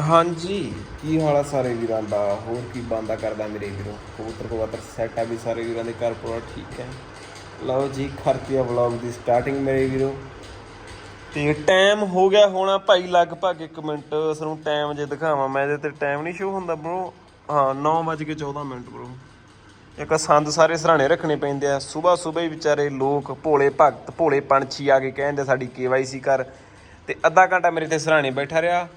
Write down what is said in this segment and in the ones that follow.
ਹਾਂਜੀ। ਕੀ ਹਾਲ ਆ ਸਾਰੇ ਵੀਰਾਂ ਦਾ? ਹੋਰ ਕੀ ਬੰਦਾ ਕਰਦਾ ਮੇਰੇ ਵੀਰੋ? ਕਬੂਤਰ ਕਬੂਤਰ ਸੈੱਟ ਆ ਵੀ ਸਾਰੇ ਵੀਰਾਂ ਦੇ ਘਰ ਪੂਰਾ ਠੀਕ ਹੈ। ਲਓ ਜੀ, ਖਰਚਿਆ ਵਲੌਗ ਦੀ ਸਟਾਰਟਿੰਗ ਮੇਰੇ ਵੀਰੋ। ਤੇ ਟਾਈਮ ਹੋ ਗਿਆ ਹੋਣਾ ਭਾਈ ਲਗਭਗ 1 ਮਿੰਟ। ਤੁਹਾਨੂੰ ਟਾਈਮ ਜੇ ਦਿਖਾਵਾਂ ਮੈਂ, ਇਹਦੇ ਤੇ ਟਾਈਮ ਨਹੀਂ ਸ਼ੋ ਹੁੰਦਾ ਬ్రో ਹਾਂ 9:14 ਮਿੰਟ ਬ్రో ਇੱਕ ਸੰਦ ਸਾਰੇ ਸਰਾਣੇ ਰੱਖਣੇ ਪੈਂਦੇ ਆ। ਸਵੇਰ ਸਵੇਰ ਹੀ ਵਿਚਾਰੇ ਲੋਕ ਭੋਲੇ ਭਗਤ, ਭੋਲੇ ਪੰਛੀ ਆ ਕੇ ਕਹਿੰਦੇ ਸਾਡੀ ਕੇਵਾਈਸੀ ਕਰ। ਤੇ ਅੱਧਾ ਘੰਟਾ ਮੇਰੇ ਤੇ ਸਰਾਣੇ ਬੈਠਾ ਰਿਹਾ।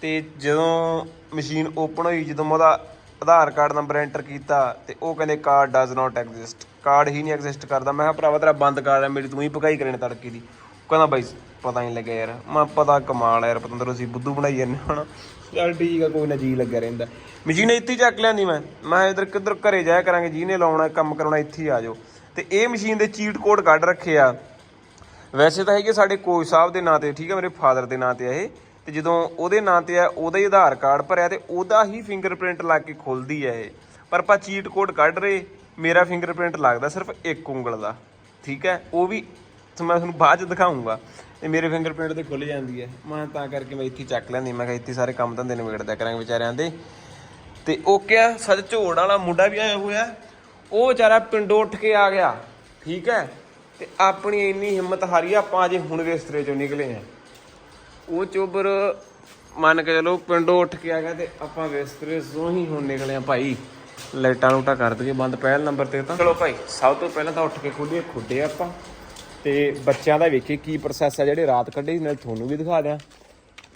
ਤੇ ਜਦੋਂ ਮਸ਼ੀਨ ਓਪਨ ਹੋਈ, ਜਦੋਂ ਮੈਂ ਉਹਦਾ ਆਧਾਰ ਕਾਰਡ ਨੰਬਰ ਐਂਟਰ ਕੀਤਾ ਤੇ ਉਹ ਕਹਿੰਦੇ card does not exist card ਹੀ ਨਹੀਂ ਐਗਜ਼ਿਸਟ ਕਰਦਾ। ਮੈਂ ਕਿਹਾ, ਭਰਾਵਾ, ਤੇਰਾ ਬੰਦ ਕਾਰਡ ਹੈ, ਮੇਰੀ ਤੂੰ ਹੀ ਪਕਾਈ ਕਰਨੇ ਤੜਕੇ ਦੀ। ਉਹ ਕਹਿੰਦਾ, ਬਾਈ, ਪਤਾ ਨਹੀਂ ਲੱਗਿਆ ਯਾਰ। ਮੈਂ ਪਤਾ ਕਮਾਲ ਯਾਰ ਪਤੰਦਰ ਅਸੀਂ ਬੁੱਧੂ ਬਣਾਈ ਜਾਂਦੇ ਹਣਾ ਚੱਲ ਠੀਕ ਆ, ਕੋਈ ਨਾ, ਜੀ ਲੱਗਿਆ ਰਹਿੰਦਾ। ਮਸ਼ੀਨ ਇੱਥੇ ਹੀ ਚੱਕ ਲਿਆਂਦੀ ਮੈਂ। ਮੈਂ ਇਧਰ ਕਿੱਧਰ ਘਰੇ ਜਾਇਆ ਕਰਾਂਗੇ, ਜਿਹਨੇ ਲਾਉਣਾ, ਕੰਮ ਕਰਾਉਣਾ, ਇੱਥੇ ਹੀ ਆ ਜਾਓ। ਤੇ ਇਹ ਮਸ਼ੀਨ ਦੇ ਚੀਟ ਕੋਡ ਕੱਢ ਰੱਖੇ ਆ। ਵੈਸੇ ਤਾਂ ਹੈਗੇ ਸਾਡੇ ਕੋਚ ਸਾਹਿਬ ਦੇ ਨਾਂ ਤੇ, ਠੀਕ ਆ, ਮੇਰੇ ਫਾਦਰ ਦੇ ਨਾਂ ਤੇ ਆ ਇਹ। ਤੇ ਜਦੋਂ ਉਹਦੇ ਨਾਂ ਤੇ ਆ, ਉਹਦਾ ਹੀ ਆਧਾਰ ਕਾਰਡ ਭਰਿਆ ਤੇ ਉਹਦਾ ਹੀ ਫਿੰਗਰਪ੍ਰਿੰਟ ਲਾ ਕੇ ਖੁੱਲਦੀ ਹੈ ਇਹ। ਪਰ ਆਪਾਂ ਚੀਟ ਕੋਡ ਕੱਢ ਰਹੇ, ਮੇਰਾ ਫਿੰਗਰਪ੍ਰਿੰਟ ਲੱਗਦਾ ਸਿਰਫ ਇੱਕ ਉਂਗਲ ਦਾ। ਠੀਕ ਹੈ? ਉਹ ਵੀ ਮੈਂ ਤੁਹਾਨੂੰ ਬਾਅਦ ਚ ਦਿਖਾਉਂਗਾ ਤੇ ਮੇਰੇ ਫਿੰਗਰਪ੍ਰਿੰਟ ਤੇ ਖੁੱਲ ਜਾਂਦੀ ਹੈ ਮੈਂ ਤਾਂ ਕਰਕੇ ਮੈਂ ਇੱਥੇ ਚੱਕ ਲੈਂਦੀ, ਮੈਂ ਕਿਹਾ ਇੱਥੇ ਸਾਰੇ ਕੰਮ ਧੰਦੇ ਨਿਬੇੜਦਾ ਕਰਾਂਗੇ ਵਿਚਾਰਿਆਂ ਦੇ। ਤੇ ਉਹ ਕਿਹਾ ਸੱਚ ਝੋੜ ਵਾਲਾ ਮੁੰਡਾ ਵੀ ਆਇਆ ਹੋਇਆ। ਉਹ ਵਿਚਾਰਾ ਪਿੰਡੋਂ ਉੱਠ ਕੇ ਆ ਗਿਆ। ਠੀਕ ਹੈ? ਤੇ ਆਪਣੀ ਇੰਨੀ ਹਿੰਮਤ ਹਾਰੀ ਆਪਾਂ ਅਜੇ ਹੁਣ ਬਿਸਤਰੇ ਚੋਂ ਨਿਕਲੇ ਆ। ਉਹ ਚੋਬਰ ਮੰਨ ਕੇ ਚਲੋ ਪਿੰਡੋਂ ਉੱਠ ਕੇ ਆ ਗਿਆ ਤੇ ਆਪਾਂ ਬਿਸਤਰੇ ਤੋਂ ਹੀ ਹੁਣ ਨਿਕਲੇ ਆ ਭਾਈ। ਲਾਈਟਾਂ ਲੂਟਾਂ ਕਰ ਦਈਏ ਬੰਦ ਪਹਿਲ ਨੰਬਰ ਤੇ ਤਾਂ। ਚਲੋ ਭਾਈ ਸਭ ਤੋਂ ਪਹਿਲਾਂ ਤਾਂ ਉੱਠ ਕੇ ਖੋਲੀਏ ਖੁੱਡੇ ਆਪਾਂ। ਤੇ ਬੱਚਿਆਂ ਦਾ ਵੇਖੀਏ ਕੀ ਪ੍ਰੋਸੈਸ ਆ ਜਿਹੜੇ ਰਾਤ ਕੱਢੇ ਸੀ, ਨਾਲ ਤੁਹਾਨੂੰ ਵੀ ਦਿਖਾ ਦਿਆਂ।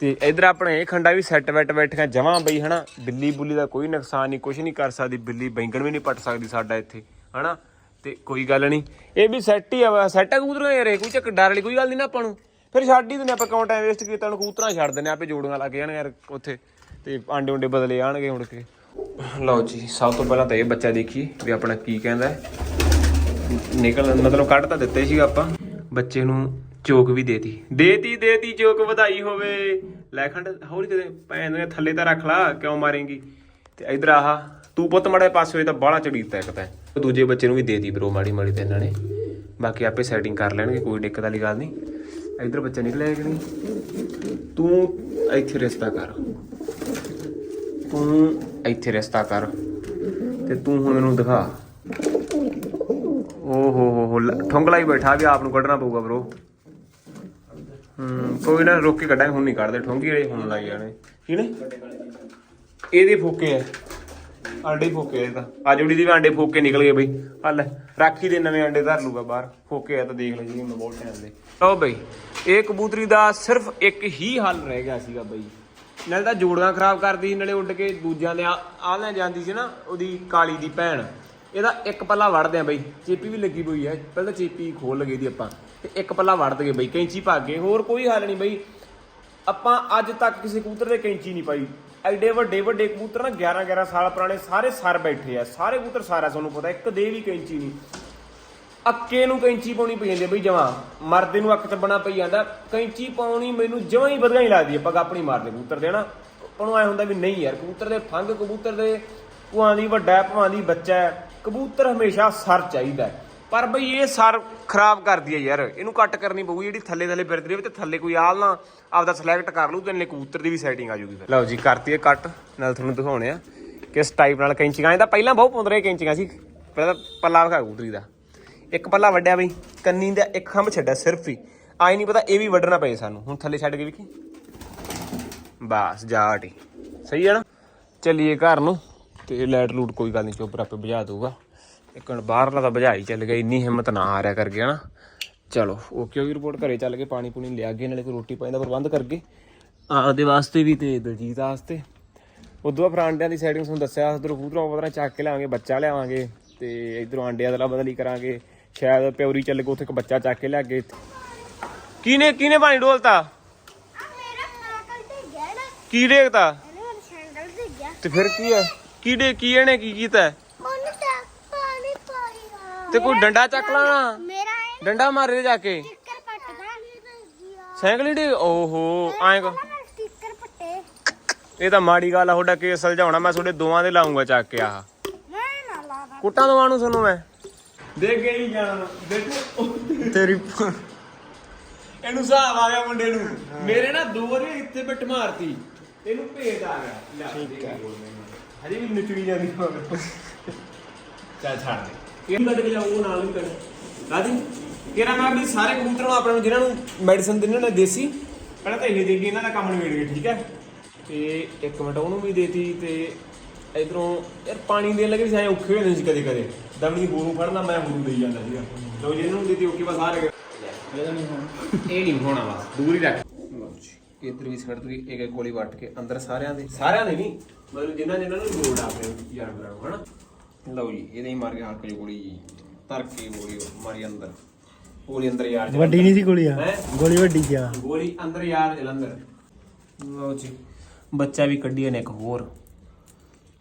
ਤੇ ਇਧਰ ਆਪਣੇ ਇਹ ਖੰਡਾ ਵੀ ਸੈੱਟ ਵੈਟ ਬੈਠੀਆਂ ਜਮਾਂ ਬਈ ਹਨਾ? ਬਿੱਲੀ ਬੁੱਲੀ ਦਾ ਕੋਈ ਨੁਕਸਾਨ ਨਹੀਂ ਕੁਝ ਨਹੀਂ ਕਰ ਸਕਦੀ ਬਿੱਲੀ ਬੈਂਗਣ ਵੀ ਨਹੀਂ ਪੱਟ ਸਕਦੀ ਸਾਡਾ ਇੱਥੇ ਹਨਾ? ਤੇ ਕੋਈ ਗੱਲ ਨਹੀਂ। ਇਹ ਵੀ ਸੈੱਟ ਹੀ ਆ ਸੈੱਟ ਆ ਕਬੂਤਰਾਂ ਯਾਰ ਇਹ ਕੋਈ ਚੱਕ ਡਰ ਵਾਲੀ ਕੋਈ ਗੱਲ ਨਹੀਂ ਨਾ ਆਪਾਂ ਨੂੰ। ਫਿਰ ਛੱਡ ਹੀ ਦਿੰਦੇ ਆਪਾਂ, ਕਿਉਂ ਟਾਈਮ ਵੇਸਟ ਕੀਤਾ? ਉਹਨੂੰ ਕਬੂਤਰਾਂ ਛੱਡ ਦਿੰਦੇ ਆਪੇ ਜੋੜੀਆਂ ਲੱਗ ਜਾਣ ਯਾਰ ਉੱਥੇ। ਤੇ ਆਂਡੇ ਉਂਡੇ ਬਦਲੇ ਆਣਗੇ ਹੁਣ ਕੇ। ਲਓ ਜੀ, ਸਭ ਤੋਂ ਪਹਿਲਾਂ ਤਾਂ ਇਹ ਬੱਚਾ ਦੇਖੀ ਵੀ ਆਪਣਾ ਕੀ ਕਹਿੰਦਾ ਹੈ। ਨਿਕਲ ਮਤਲਬ ਕੱਢ ਤਾਂ ਦਿੱਤੇ ਸੀ ਆਪਾਂ। ਬੱਚੇ ਨੂੰ ਚੋਕ ਵੀ ਦੇਤੀ। ਦੇਤੀ ਦੇਤੀ, ਚੋਕ ਵਧਾਈ ਹੋਵੇ। ਲੈ ਖੰਡ, ਹੋਰ ਕਿਤੇ ਭੈਣ ਨੇ ਥੱਲੇ ਤਾਂ ਰੱਖ ਲਾ, ਕਿਉਂ ਮਾਰੇਂਗੀ? ਤੇ ਇਧਰ ਆਹ, ਤੂੰ ਪੁੱਤ ਮੜੇ ਪਾਸੇ ਹੋਏ ਤਾਂ ਬਾਹਲਾ ਚੜੀਤਾ ਇੱਕ ਤਾਂ ਦੂਜੇ ਬੱਚੇ ਨੂੰ ਵੀ ਦੇਤੀ ਬਰੋ ਮਾੜੀ ਮਾੜੀ ਤੇ ਇਹਨਾਂ ਨੇ। ਬਾਕੀ ਆਪੇ ਸੈਟਿੰਗ ਕਰ ਲੈਣਗੇ, ਕੋਈ ਦਿੱਕਤ ਵਾਲੀ ਗੱਲ ਨਹੀਂ। ਇਧਰ ਬੱਚਾ ਨਿਕਲਿਆ ਕਿ ਨਹੀਂ? ਤੂੰ ਇੱਥੇ ਰਿਸ਼ਤਾ ਕਰ। ਤੂੰ ਇੱਥੇ ਰਿਸ਼ਤਾ ਕਰ ਤੇ ਤੂੰ ਹੁਣ ਮੈਨੂੰ ਦਿਖਾ। ਓ ਹੋ ਹੋ ਹੋ ਲ- ਠੁੰਗਲਾ ਹੀ ਬੈਠਾ ਵੀ ਆਪ ਨੂੰ ਕੱਢਣਾ ਪਊਗਾ ਬ్రో ਹੂੰ, ਕੋਈ ਨਾ ਰੋਕ ਕੇ ਕੱਢਾਂਗੇ, ਹੁਣ ਨਹੀਂ ਕੱਢਦੇ, ਠੁੰਗੀ ਜਿਹੜੇ ਹੁਣ ਲਾਈ ਜਾਣੇ। ਕਿਹਨੇ ਇਹਦੇ ਫੋਕੇ ਆ। ਆਂਡੇ ਹੀ ਫੋਕੇ ਆ ਇਹ ਤਾਂ। ਆ ਜੁੜੀ ਦੀ ਵੀ ਆਂਡੇ ਫੋਕੇ ਨਿਕਲ ਗਏ ਬਈ। ਆ ਲੈ। ਰਾਖੀ ਦੇ ਨਵੇਂ ਆਂਡੇ ਧਰ ਲੂਗਾ ਬਾਹਰ। ਫੋਕੇ ਆ ਤਾਂ ਦੇਖ ਲਓ ਜੀ ਮੈਂ ਬਹੁਤ ਟਾਈਮ ਦੇ। ਲਓ ਬਈ, ਇਹ ਕਬੂਤਰੀ ਦਾ ਸਿਰਫ ਇੱਕ ਹੀ ਹੱਲ ਰਹਿ ਗਿਆ ਸੀਗਾ ਬਈ। ਨਾਲੇ ਤਾਂ ਜੋੜੀਆਂ ਖਰਾਬ ਕਰਦੀ ਸੀ, ਨਾਲੇ ਉੱਡ ਕੇ ਦੂਜਿਆਂ ਦੇ ਆ ਆ ਲੈ ਜਾਂਦੀ ਸੀ ਨਾ ਉਹਦੀ ਕਾਲੀ ਦੀ ਭੈਣ। ਇਹਦਾ ਇੱਕ ਪੱਲਾ ਵੜਦੇ ਆ ਬਈ, ਚੇਪੀ ਵੀ ਲੱਗੀ ਹੋਈ ਹੈ, ਪਹਿਲਾਂ ਤਾਂ ਚੇਪੀ ਖੋਲ ਲਗੇ ਦੀ ਆਪਾਂ। ਤੇ ਇੱਕ ਪੱਲਾ ਵੜ ਦਗੇ ਬਈ, ਕੈਂਚੀ ਪਾ ਕੇ। ਹੋਰ ਕੋਈ ਹੱਲ ਨਹੀਂ ਬਈ। ਆਪਾਂ ਅੱਜ ਤੱਕ ਕਿਸੇ ਕਬੂਤਰ ਦੇ ਕੈਂਚੀ ਨਹੀਂ ਪਾਈ। ਐਡੇ ਵੱਡੇ ਵੱਡੇ ਕਬੂਤਰ ਨਾ 11 11 ਸਾਲ ਪੁਰਾਣੇ ਸਾਰੇ ਸਰ ਬੈਠੇ ਆ। ਸਾਰੇ ਕਬੂਤਰ ਸਾਰਾ ਤੁਹਾਨੂੰ ਪਤਾ ਇੱਕ ਦੇ ਵੀ ਕੈਂਚੀ ਨਹੀਂ। ਅੱਕੇ ਨੂੰ ਕੈਂਚੀ ਪਾਉਣੀ ਪਈ ਜਾਂਦੀ ਆ ਬਈ ਜਮਾ। ਮਰਦੇ ਨੂੰ ਅੱਕ ਚੱਬਣਾ ਪਈ ਜਾਂਦਾ। ਕੈਂਚੀ ਪਾਉਣੀ ਮੈਨੂੰ ਜਮਾਂ ਹੀ ਵਧੀਆ ਹੀ ਲੱਗਦੀ। ਆਪਾਂ ਆਪਣੀ ਮਾਰਦੇ ਕਬੂਤਰ ਦੇ ਨਾ ਆਪਾਂ ਨੂੰ ਐ ਹੁੰਦਾ ਵੀ ਨਹੀਂ ਯਾਰ ਕਬੂਤਰ ਦੇ ਫੰਗ ਕਬੂਤਰ ਦੇ ਭੂਆਂ ਦੀ ਵੱਡਾ ਹੈ, ਦੀ ਬੱਚਾ ਕਬੂਤਰ ਹਮੇਸ਼ਾ ਸਰ ਚਾਹੀਦਾ ਪਰ ਬਈ ਇਹ ਸਰ ਖਰਾਬ ਕਰਦੀ ਹੈ ਯਾਰ। ਇਹਨੂੰ ਕੱਟ ਕਰਨੀ ਪਊਗੀ ਜਿਹੜੀ ਥੱਲੇ ਥੱਲੇ ਫਿਰਦੀ ਰਹੇ ਤੇ ਥੱਲੇ ਕੋਈ ਆਲ ਨਾ ਆਪਦਾ ਸਿਲੈਕਟ ਕਰ ਲੂ ਤੇ ਨੇ ਕਬੂਤਰ ਦੀ ਵੀ ਸੈਟਿੰਗ ਆ ਜੂਗੀ ਫਿਰ। ਲਓ ਜੀ, ਕਰਤੀ ਹੈ ਕੱਟ। ਨਾਲ ਤੁਹਾਨੂੰ ਦਿਖਾਉਣੇ ਆ ਕਿਸ ਟਾਈਪ ਨਾਲ ਕੈਂਚੀਆਂ। ਇਹਦਾ ਪਹਿਲਾਂ ਬਹੁਤ ਪਾਉਂਦੇ ਰਹੇ ਕੈਂਚੀਆਂ ਸੀ। ਪਹਿਲਾਂ ਪੱਲਾ ਵਿਖਾ ਕਬੂਤਰੀ ਦਾ। ਇੱਕ ਪੱਲਾ ਵੱਡਿਆ ਬਈ, ਕੰਨੀ ਦਾ ਇੱਕ ਖੰਭ ਛੱਡਿਆ ਸਿਰਫ ਹੀ। ਆਈ ਨਹੀਂ ਪਤਾ ਇਹ ਵੀ ਵੱਢਣਾ ਪਏ ਸਾਨੂੰ। ਹੁਣ ਥੱਲੇ ਛੱਡ ਕੇ ਵੇਖੀ ਬਸ ਜਾ ਹਟੀ ਸਹੀ ਹੈ ਨਾ? ਚੱਲੀਏ ਘਰ ਨੂੰ ਤੇ ਲਾਈਟ ਲੂਟ ਕੋਈ ਗੱਲ ਨਹੀਂ ਚੋਪਰ ਆਪੇ ਬੁਝਾ ਦਊਗਾ। ਇੱਕ ਹੁਣ ਬਾਹਰਲਾ ਤਾਂ ਬੁਝਾਈ ਚੱਲ ਗਿਆ ਇੰਨੀ ਹਿੰਮਤ ਨਾ ਆ ਰਿਆ ਕਰਕੇ ਹਨਾ। ਚਲੋ ਓਕੇ ਹੋਗੀ ਰਿਪੋਰਟ ਘਰੇ ਚੱਲ ਕੇ ਪਾਣੀ ਪੂਣੀ ਲਿਆ ਕੇ ਨਾਲੇ ਕੋਈ ਰੋਟੀ ਪਾਣੀ ਦਾ ਪ੍ਰਬੰਧ ਕਰਕੇ ਆਪਦੇ ਵਾਸਤੇ ਵੀ ਤੇ ਦਲਜੀਤ ਵਾਸਤੇ। ਉਦੋਂ ਬਾਅਦ ਫਿਰ ਆਂਡਿਆਂ ਦੀ ਸੈਟਿੰਗ ਤੁਹਾਨੂੰ ਦੱਸਿਆ ਉਧਰੋਂ ਕਬੂਤਰਾਂ ਵਗੈਰਾ ਚੱਕ ਕੇ ਲਿਆਵਾਂਗੇ ਬੱਚਾ ਲਿਆਵਾਂਗੇ ਤੇ ਇਧਰੋਂ ਆਂਡਿਆਂ ਦਾ ਬਦਲੀ ਕਰਾਂਗੇ। ਸ਼ਾਇਦ ਪਿਉਰੀ ਚੱਲ ਕੇ ਉੱਥੇ ਇੱਕ ਬੱਚਾ ਚੱਕ ਕੇ ਲਿਆ ਕੇ ਕਿਹਨੇ ਕਿਹਨੇ ਪਾਣੀ ਡੋਲਤਾ? ਗਿਆ ਨਾ ਕੀ ਸਾਈਕਲ ਤੇ ਗਿਆ। ਫਿਰ ਕੀ ਹੈ ਕੀ ਦੇ ਕੀ ਇਹਨੇ ਕੀ ਕੀਤਾ ਹੈ? ਉਹਨੇ ਤਾਂ ਪਾਣੀ ਪਾਇਆ ਤੇ ਕੋਈ ਡੰਡਾ ਚੱਕ ਲਾਣਾ ਮੇਰਾ ਇਹ ਡੰਡਾ ਮਾਰੇ ਜਾ ਕੇ। ਸਟicker ਪੱਟਦਾ। ਸਾਈਕਲ ਹੀ ਡੇ ਓਹੋ ਐਂ ਕੋ ਮੈਂ ਸਟicker ਪੱਟੇ। ਇਹ ਤਾਂ ਮਾੜੀ ਗੱਲ ਆ ਤੁਹਾਡਾ ਕੇਸ ਸੁਲਝਾਉਣਾ ਮੈਂ ਤੁਹਾਡੇ ਦੋਵਾਂ ਦੇ ਲਾਉਂਗਾ ਚੱਕ ਕੇ ਆਹ। ਮੈਂ ਨਾ ਲਾਦਾ ਕੁੱਟਾਂ ਦਵਾਂ ਨੂੰ ਤੁਹਾਨੂੰ ਮੈਂ। ਦੇ ਕੇ ਹੀ ਜਾਣਾ। ਦੇਖੋ। ਤੇਰੀ ਇਹਨੂੰ ਹਿਸਾਬ ਆ ਗਿਆ ਮੁੰਡੇ ਨੂੰ। ਮੇਰੇ ਨਾ ਦੋ ਵਾਰੀ ਇੱਥੇ ਬਿੱਟ ਮਾਰਤੀ। ਇਹਨੂੰ ਭੇਤ ਆ ਗਿਆ। ਲੈ ਠੀਕ ਹੈ। ਹਜੇ ਵੀ ਨਚੜੀ ਜਾਂਦੀ ਮਗਰ ਚੱਲ ਛੱਡ ਦੇ। ਇਹ ਕੱਢ ਕੇ ਜਾਊਂ ਉਹ ਨਾਲ ਵੀ ਕੱਢ। ਦਾਦੀ ਕਿਹੜਾ ਮੈਂ ਵੀ ਸਾਰੇ ਕਬੂਤਰਾਂ ਨੂੰ ਆਪਣੇ ਨੂੰ ਜਿਨ੍ਹਾਂ ਨੂੰ ਮੈਡੀਸਨ ਦਿੰਦੇ ਨੇ ਦੇਸੀ। ਪਹਿਲਾਂ ਤਾਂ ਇਹ ਦੇ ਕੇ ਇਹਨਾਂ ਦਾ ਕੰਮ ਨਿਬੇੜ ਗਏ ਠੀਕ ਹੈ? ਤੇ ਇੱਕ ਮਿੰਟ ਉਹਨੂੰ ਵੀ ਦੇਤੀ ਤੇ ਇਧਰੋਂ ਯਾਰ ਪਾਣੀ ਦੇਣ ਲੱਗੇ ਵੀ ਐ ਔਖੇ ਹੋਏ ਨੇ ਸੀ ਕਦੇ ਕਦੇ। ਦਮਣੀ ਬੋਰੂ ਫੜਨਾ ਮੈਂ ਬੋਰੂ ਦੇਈ ਜਾਂਦਾ ਸੀਗਾ। ਲਓ ਜੀ ਇਹਨੂੰ ਦੇਤੀ ਓਕੇ ਬਸ ਸਾਰੇ ਇਹ ਨਹੀਂ ਹੋਣਾ ਬਸ ਦੂਰ ਹੀ ਰੱਖ। ਲਓ ਜੀ ਇਧਰ ਵੀ ਛੱਡ ਦੂਗੀ ਇੱਕ ਇੱਕ ਗੋਲੀ ਵੱਟ ਕੇ ਅੰਦਰ ਸਾਰਿਆਂ ਦੇ। ਸਾਰਿਆਂ ਦੇ ਨਹੀਂ ਮਤਲਬ ਜਿਨ੍ਹਾਂ ਜਿਨ੍ਹਾਂ ਨੂੰ ਲੋੜ ਆ ਜਾਨਵਰਾਂ ਨੂੰ ਹਨਾ? ਲਓ ਜੀ ਇਹਦੇ ਹੀ ਮਾਰ ਕੇ ਹਲਕ ਜੀ ਗੋਲੀ ਜੀ। ਧਰ ਕੇ ਗੋਲੀ ਮਾਰੀ ਅੰਦਰ। ਗੋਲੀ ਅੰਦਰ ਯਾਰ ਜਲੰਧਰ। ਵੱਡੀ ਨਹੀਂ ਸੀ ਗੋਲੀ ਆ? ਹੈਂ? ਗੋਲੀ ਵੱਡੀ ਸੀ ਆ? ਗੋਲੀ ਅੰਦਰ ਯਾਰ ਜਲੰਧਰ। ਲਓ ਜੀ ਬੱਚਾ ਵੀ ਕੱਢਿਆ ਨੇ ਇੱਕ ਹੋਰ।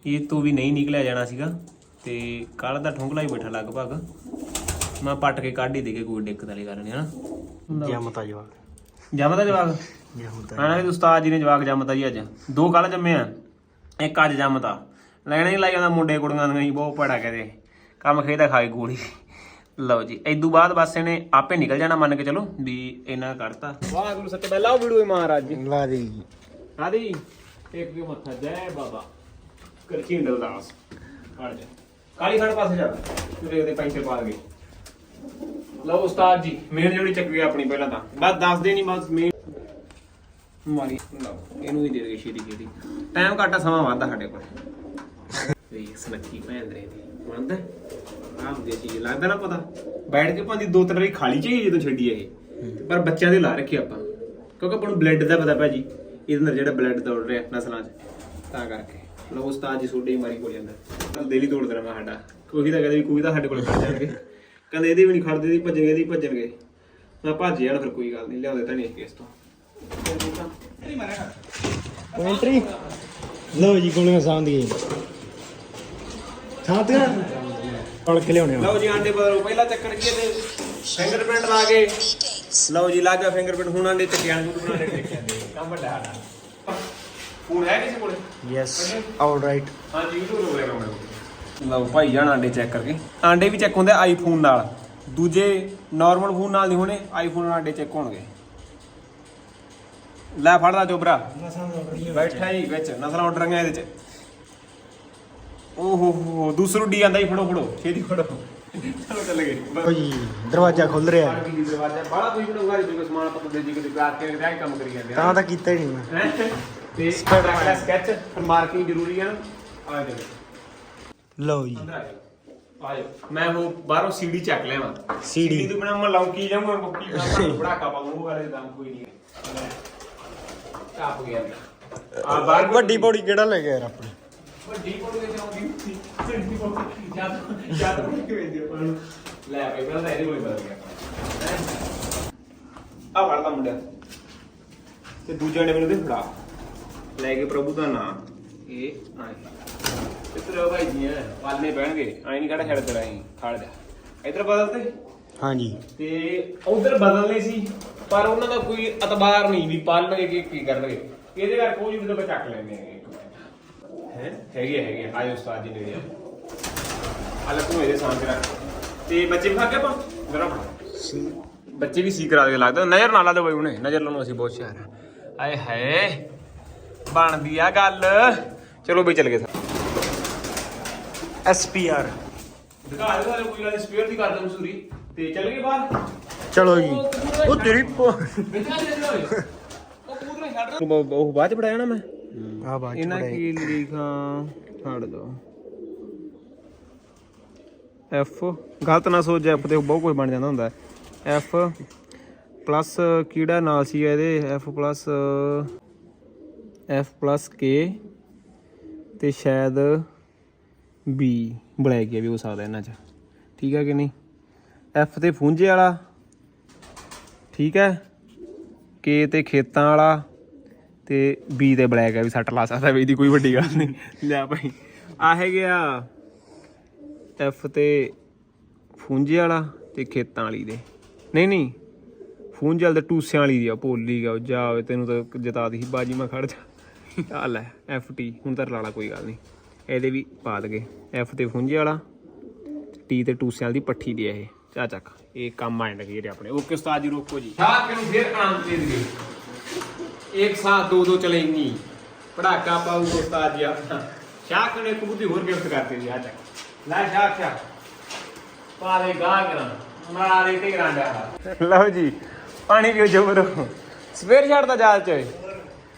ਇਹ ਤੋਂ ਵੀ ਨਹੀਂ ਨਿਕਲਿਆ ਜਾਣਾ ਸੀਗਾ ਤੇ ਕੱਲ ਦਾ ਠੁੰਗਲਾ ਹੀ ਬੈਠਾ ਲਗਭਗ। ਮੈਂ ਪੱਟ ਕੇ ਕੱਢ ਹੀ ਦੇ ਕੇ ਕੋਈ ਦਿੱਕਤ ਵਾਲੀ ਗੱਲ ਨਹੀਂ ਹਨਾ? ਜਮਤਾ ਜਵਾਬ ਜਮਦਾ ਜਵਾਕ? ਜਮਤਾ ਆਣਾ ਵੀ ਉਸਤਾਦ ਜੀ ਨੇ ਜਵਾਕ ਜੰਮਤਾ ਜੀ ਅੱਜ। ਦੋ ਕੱਲ ਜੰਮੇ ਆ ਇੱਕ ਅੱਜ ਜੰਮਤਾ। ਲੈਣਾ ਹੀ ਲਾਈ ਜਾਂਦਾ ਮੁੰਡੇ ਕੁੜੀਆਂ ਦੀਆਂ ਹੀ ਬਹੁਤ ਪੜਾ ਕਹਦੇ। ਕੰਮ ਖੇਦਾ ਖਾਏ ਗੋਲੀ। ਲਓ ਜੀ ਇਦੋਂ ਬਾਅਦ ਬਸ ਇਹਨੇ ਆਪੇ ਨਿਕਲ ਜਾਣਾ ਮੰਨ ਕੇ ਚਲੋ ਵੀ ਇਹਨਾਂ ਕਰਤਾ। ਵਾਹਿਗੁਰੂ ਸੱਚ ਬੈਲਾ ਵੀਡੀਓ ਮਹਾਰਾਜ ਜੀ। ਲਾ ਦੇ ਆਦੀ ਇੱਕ ਵੀ ਮੱਥਾ ਜੈ ਬਾਬਾ। ਕਰਚਿੰਡਲ ਦਾਸ। ਹਟ ਜਾ। ਕਾਲੀ ਖੜ ਪਾਸੇ ਜਾ। ਤੇਰੇ ਉਹਦੇ ਪੈਂਚਰ ਪਾ ਗਏ ਲਓ ਉਸਤਾਦ ਜੀ ਮੇਨ ਜਿਹੜੀ ਚੱਕ ਗਿਆ ਆਪਣੀ ਪਹਿਲਾਂ ਤਾਂ। ਬਸ ਦੱਸ ਦੇ ਨਹੀਂ ਬਸ ਮੇਨ ਮਾਰੀ ਲਓ ਇਹਨੂੰ ਹੀ ਦੇ ਦੇ ਛੇਤੀ ਛੇਤੀ ਟਾਈਮ ਘੱਟ ਆ, ਸਮਾਂ ਵੱਧਾ ਸਾਡੇ ਕੋਲ। ਵੀ ਸਨੱਕੀ ਭੈਣ ਦੇ। ਦੀ ਮੰਨਦਾ ਆਹ ਹੁੰਦੀ ਆ ਚੀਜ਼ ਲੱਗਦਾ ਨਾ ਪਤਾ। ਬੈਠ ਕੇ ਭਾਂਦੀ ਦੋ ਤਿੰਨ ਵਾਰੀ ਖਾਲੀ ਚਾਹੀਏ ਜਦੋਂ ਛੱਡੀ ਇਹ। ਪਰ ਬੱਚਿਆਂ ਦੇ ਲਾ ਰੱਖੇ ਆਪਾਂ। ਕਿਉਂਕਿ ਆਪਾਂ ਨੂੰ ਬਲੱਡ ਦਾ ਪਤਾ ਭਾਜੀ ਇਹਦੇ ਅੰਦਰ ਜਿਹੜਾ ਬਲੱਡ ਦੌੜ ਰਿਹਾ ਨਸਲਾਂ 'ਚ। ਤਾਂ ਕਰਕੇ। ਲੋ ਉਸਤਾਦ ਜੀ ਸੋਡੇ ਹੀ ਮਾਰੀ ਕੋਲ ਜਾਂਦਾ ਕੱਲ ਦਿਲ ਤੋੜ ਦੇਣਾ ਮੈਂ ਸਾਡਾ। ਕੋਈ ਤਾਂ ਕਹਦੇ ਵੀ ਕੋਈ ਤਾਂ ਸਾਡੇ ਕੋਲ ਖੜ ਜਾਣਗੇ। ਕਹਿੰਦੇ ਇਹਦੇ ਵੀ ਨਹੀਂ ਖੜਦੇ ਦੀ ਭੱਜਣਗੇ ਇਹਦੀ ਭੱਜਣਗੇ। ਮੈਂ ਭੱਜ ਜਾਣਾ ਫਿਰ ਕੋਈ ਗੱਲ ਨਹੀਂ ਲਿਆਉਂਦੇ ਤਾਂ ਨਹੀਂ ਇਸ ਕੇਸ ਤੋਂ। ਐਂਟਰੀ ਲਓ ਜੀ ਗੋਲੀਆਂ ਸਾਂਦੀਆਂ ਸਾਂਦੀਆਂ ਪੜ ਕੇ ਲਿਆਉਣੇ ਆ। ਲਓ ਜੀ ਆਂਡੇ ਬਦਲੋ। ਪਹਿਲਾ ਚੱਕਰ ਕੀ ਤੇ ਫਿੰਗਰਪ੍ਰਿੰਟ ਲਾ ਕੇ। ਲਓ ਜੀ ਲਾ ਗਿਆ ਫਿੰਗਰਪ੍ਰਿੰਟ ਹੁਣ ਆਂਡੇ ਚੱਕਿਆਂ ਨੂੰ ਬਣਾਣੇ ਚੱਕਿਆਂ ਦੇ ਕੰਮ ਵੱਡਾ ਸਾਡਾ। ਫੋਨ ਹੈ ਕਿਸੇ ਕੋਲੇ? ਯੈਸ ਆਲ ਰਾਈਟ ਹਾਂਜੀ YouTube ਹੋ ਗਿਆ ਕੰਮ ਲਓ ਭਾਈ ਜਾਨ ਆਂਡੇ ਚੈੱਕ ਕਰਕੇ। ਆਂਡੇ ਵੀ ਚੈੱਕ ਹੁੰਦੇ ਆਈਫੋਨ ਨਾਲ। ਦੂਜੇ ਨਾਰਮਲ ਫੋਨ ਨਾਲ ਨਹੀਂ ਹੋਣੇ ਆਈਫੋਨ ਨਾਲ ਆਂਡੇ ਚੈੱਕ ਹੋਣਗੇ। ਲੈ ਫੜਦਾ ਚੋਬਰਾ ਬੈਠਾ ਹੀ ਵਿੱਚ ਨਸਲਾਂ ਆਰਡਰ ਇਹਦੇ ਚ। ਓਹੋ ਹੋ ਦੂਸਰੂ ਡੀ ਆਂਦਾ ਹੀ ਫੜੋ ਫੜੋ ਛੇਤੀ ਫੜੋ। ਚਲੋ ਚੱਲ ਗਏ। ਲਓ ਜੀ ਦਰਵਾਜ਼ਾ ਖੁੱਲ ਰਿਹਾ। ਹੈ। ਦਰਵਾਜ਼ਾ? ਬਾਹਲਾ ਕੋਈ ਬਣਾਉਂਗਾ ਜੇ ਕੋਈ ਸਮਾਨ ਪਤਾ ਦੇ ਜੀ ਕੋਈ ਕਾਰ ਕੇ ਰਿਹਾ ਕੰਮ ਕਰੀ ਜਾਂਦੇ ਤਾਂ ਤਾਂ ਕੀਤਾ ਹੀ ਨਹੀਂ ਮੈਂ। ਹੈਂ? ਤੇ ਅਗਲਾ ਸਕੈਚ ਫਿਰ ਮਾਰਕਿੰਗ ਜ਼ਰੂਰੀ ਹੈ ਨਾ। ਆ ਜਾਓ ਲਓ ਜੀ। ਅੰਦਰ ਆ ਜਾਓ ਆ ਜਾਓ ਮੈਂ ਉਹ ਬਾਹਰੋਂ ਸੀਡੀ ਚੱਕ ਲਿਆਵਾਂ। CD ਤੋਂ ਬਿਨਾ ਮੈਂ ਲੌਂਕੀ ਜਾਊਂਗਾ ਮੁੱਕੀ ਜਾਊਂਗਾ ਬੜਾਕਾ ਪਾਉਂਗਾ ਉਹ ਵਾਲੇ ਦਮ ਕੋਈ ਨਹੀਂ ਕਾਪ ਗਿਆ ਆ ਬਾਹਰ ਵੱਡੀ ਬੋੜੀ ਕਿਹੜਾ ਲੈ ਗਿਆ ਯਾਰ ਆਪਣੀ? ਵੱਡੀ ਆਪਾਂ ਨੂੰ ਲੈ ਬਈ ਪਹਿਲਾਂ ਤਾਂ ਇਹਦੇ ਕੋਲ ਹੀ ਬਦਲ ਗਿਆ ਆ ਵੜਦਾ ਮੁੰਡਾ। ਤੇ ਦੂਜੇ ਨੇ ਮੈਨੂੰ ਦੇ ਫੜਾ। ਲੈ ਕੇ ਪ੍ਰਭੂ ਦਾ ਨਾਮ ਇਹ ਆਏ। ਇਧਰ ਭਾਈ ਜੀ ਹੈ। ਪਾਲਨੇ ਪੈਣਗੇ। ਆਈ ਨਹੀਂ ਖੜਾ ਛੱਡ ਤੇ ਰਾਈ ਖੜ ਜਾ। ਇਧਰ ਬਦਲਦੇ ਹਾਂਜੀ। ਤੇ ਉਧਰ ਬਦਲਨੇ ਸੀ ਪਰ ਉਹਨਾਂ ਦਾ ਕੋਈ ਇਤਬਾਰ ਨਹੀਂ ਵੀ ਪਾਲਣਗੇ ਕਿ ਕੀ ਕਰਨਗੇ। ਇਹਦੇ ਘਰ ਕੋਈ ਵੀ ਤਾਂ ਚੱਕ ਲੈਂਦੇ ਨੇ ਹੈ? ਹੈਗੇ ਹੈਗੇ ਆਏ ਉਸਤਾਦ ਜੀ ਨੇ ਅਲੱਗ ਨੂੰ ਇਹਦੇ ਸਾਹਮਣੇ ਰੱਖ ਤੇ ਬੱਚੇ ਵੀ ਖਾ ਕੇ ਆਪਾਂ? ਜਰਾ ਬੱਚੇ ਵੀ ਸੀ ਕਰਾ ਦੇ ਲੱਗਦਾ। ਨਜ਼ਰ ਨਾ ਲਾ ਦੇ ਬਈ ਉਹਨੇ ਨਜ਼ਰ ਲਾਉਣ ਅਸੀਂ ਬਹੁਤ ਸ਼ਹਿਰ ਆਏ ਹਾਏ। ਬਣਦੀ ਆ ਗੱਲ। ਚਲੋ ਬਈ ਚੱਲ ਗਏ। S P R. ਦਿਖਾ ਦੇ ਸਾਰੇ ਕੋਈ ਗੱਲ ਸਪੀਅਰ ਦੀ ਕਰਦਾ ਮਸੂਰੀ। ਤੇ ਚੱਲ ਗਏ ਬਾਹਰ। ਚਲੋ ਜੀ। ਉਹ ਤੇਰੀ ਉਹ ਬਾਅਦ ਚ ਪੜਾਇਆ ਨਾ ਮੈਂ। ਆ ਇਹਨਾਂ ਕੀ ਲਿਖਾਂ? ਛੱਡ ਦੋ ਐਫ ਗਲਤ ਨਾ ਸੋਚ ਐਫ ਤੇ ਬਹੁਤ ਕੁਝ ਬਣ ਜਾਂਦਾ ਹੁੰਦਾ। ਐਫ ਪਲੱਸ ਕਿਹੜਾ ਨਾਂ ਸੀ ਇਹਦੇ? F plus F plus K ਤੇ ਸ਼ਾਇਦ ਬੀ ਬਲੈਕ ਗਿਆ ਵੀ ਹੋ ਸਕਦਾ ਇਹਨਾਂ ਚ। ਠੀਕ ਹੈ ਕਿ ਨਹੀਂ? ਐਫ ਤੇ ਫੂੰਜੇ ਵਾਲਾ। ਠੀਕ ਹੈ? ਕੇ ਤੇ ਖੇਤਾਂ ਵਾਲਾ। ਤੇ ਬੀ ਤੇ ਬਲੈਕ ਹੈ ਵੀ ਸੱਟ ਲਾ ਸਕਦਾ ਵੀ ਇਹਦੀ ਕੋਈ ਵੱਡੀ ਗੱਲ ਨਹੀਂ। ਲੈ ਭਾਈ। ਆ ਹੈਗੇ ਆ ਐਫ ਤੇ ਫੂੰਜੇ ਵਾਲਾ ਤੇ ਖੇਤਾਂ ਵਾਲੀ ਦੇ। ਨਹੀਂ ਨਹੀਂ। ਫੂੰਜੇ ਵਾਲੇ ਤੇ ਟੂਸਿਆਂ ਵਾਲੀ ਦੀ ਆ, ਭੋਲੀ ਗਿਆ ਜਾ ਓਏ ਤੈਨੂੰ ਤਾਂ ਜਿਤਾਦੀ ਸੀ ਬਾਜੀ ਮੈਂ ਖੜ ਜਾ। ਆ ਲੈ ਐਫ ਟੀ ਹੁਣ ਤਾਂ ਲਾ ਲਾ, ਕੋਈ ਗੱਲ ਨਹੀਂ। ਇਹਦੇ ਵੀ ਪਾ ਦਗੇ। ਐਫ ਤੇ ਫੁੰਜੇ ਵਾਲਾ ਟੀ ਤੇ ਟੂਸਿਆਂ ਵਾਲੀ ਦੀ ਪੱਠੀ ਦੀ ਆ ਇਹ। ਚਾ ਚੱਕ, ਇਹ ਕੰਮ ਆਣ ਲੱਗੇ ਜਿਹੜੇ ਆਪਣੇ। ਓਕੇ, ਉਸਤਾਦ ਜੀ, ਰੋਕੋ ਜੀ। ਸ਼ਾਹ ਨੂੰ ਫੇਰ ਆਨੰਦ ਦੇ। ਦਗੇ एक साथ दो दो चलेंगी ਪੜਾਕਾ ਪਾਊ ਉਸਤਾਦ ਜੀ ਆਪਣਾ ਸ਼ਾਖ ਨੇ ਕਬੂਤੀ ਹੋਰ ਗਿਫਟ ਕਰਤੀ ਜੀ ਆ ਚੱਕ ਲੈ ਸ਼ਾਖ ਸ਼ਾਖ ਪਾ ਦੇ ਗਾਹ ਕਰਾਂ ਮਾਰੇ ਤੇ ਗਰਾਂਡਾ ਲਓ ਜੀ ਪਾਣੀ ਪੀਓ ਜਬਰੋ ਸਵੇਰ ਛੱਡਦਾ ਜਾਲ ਚ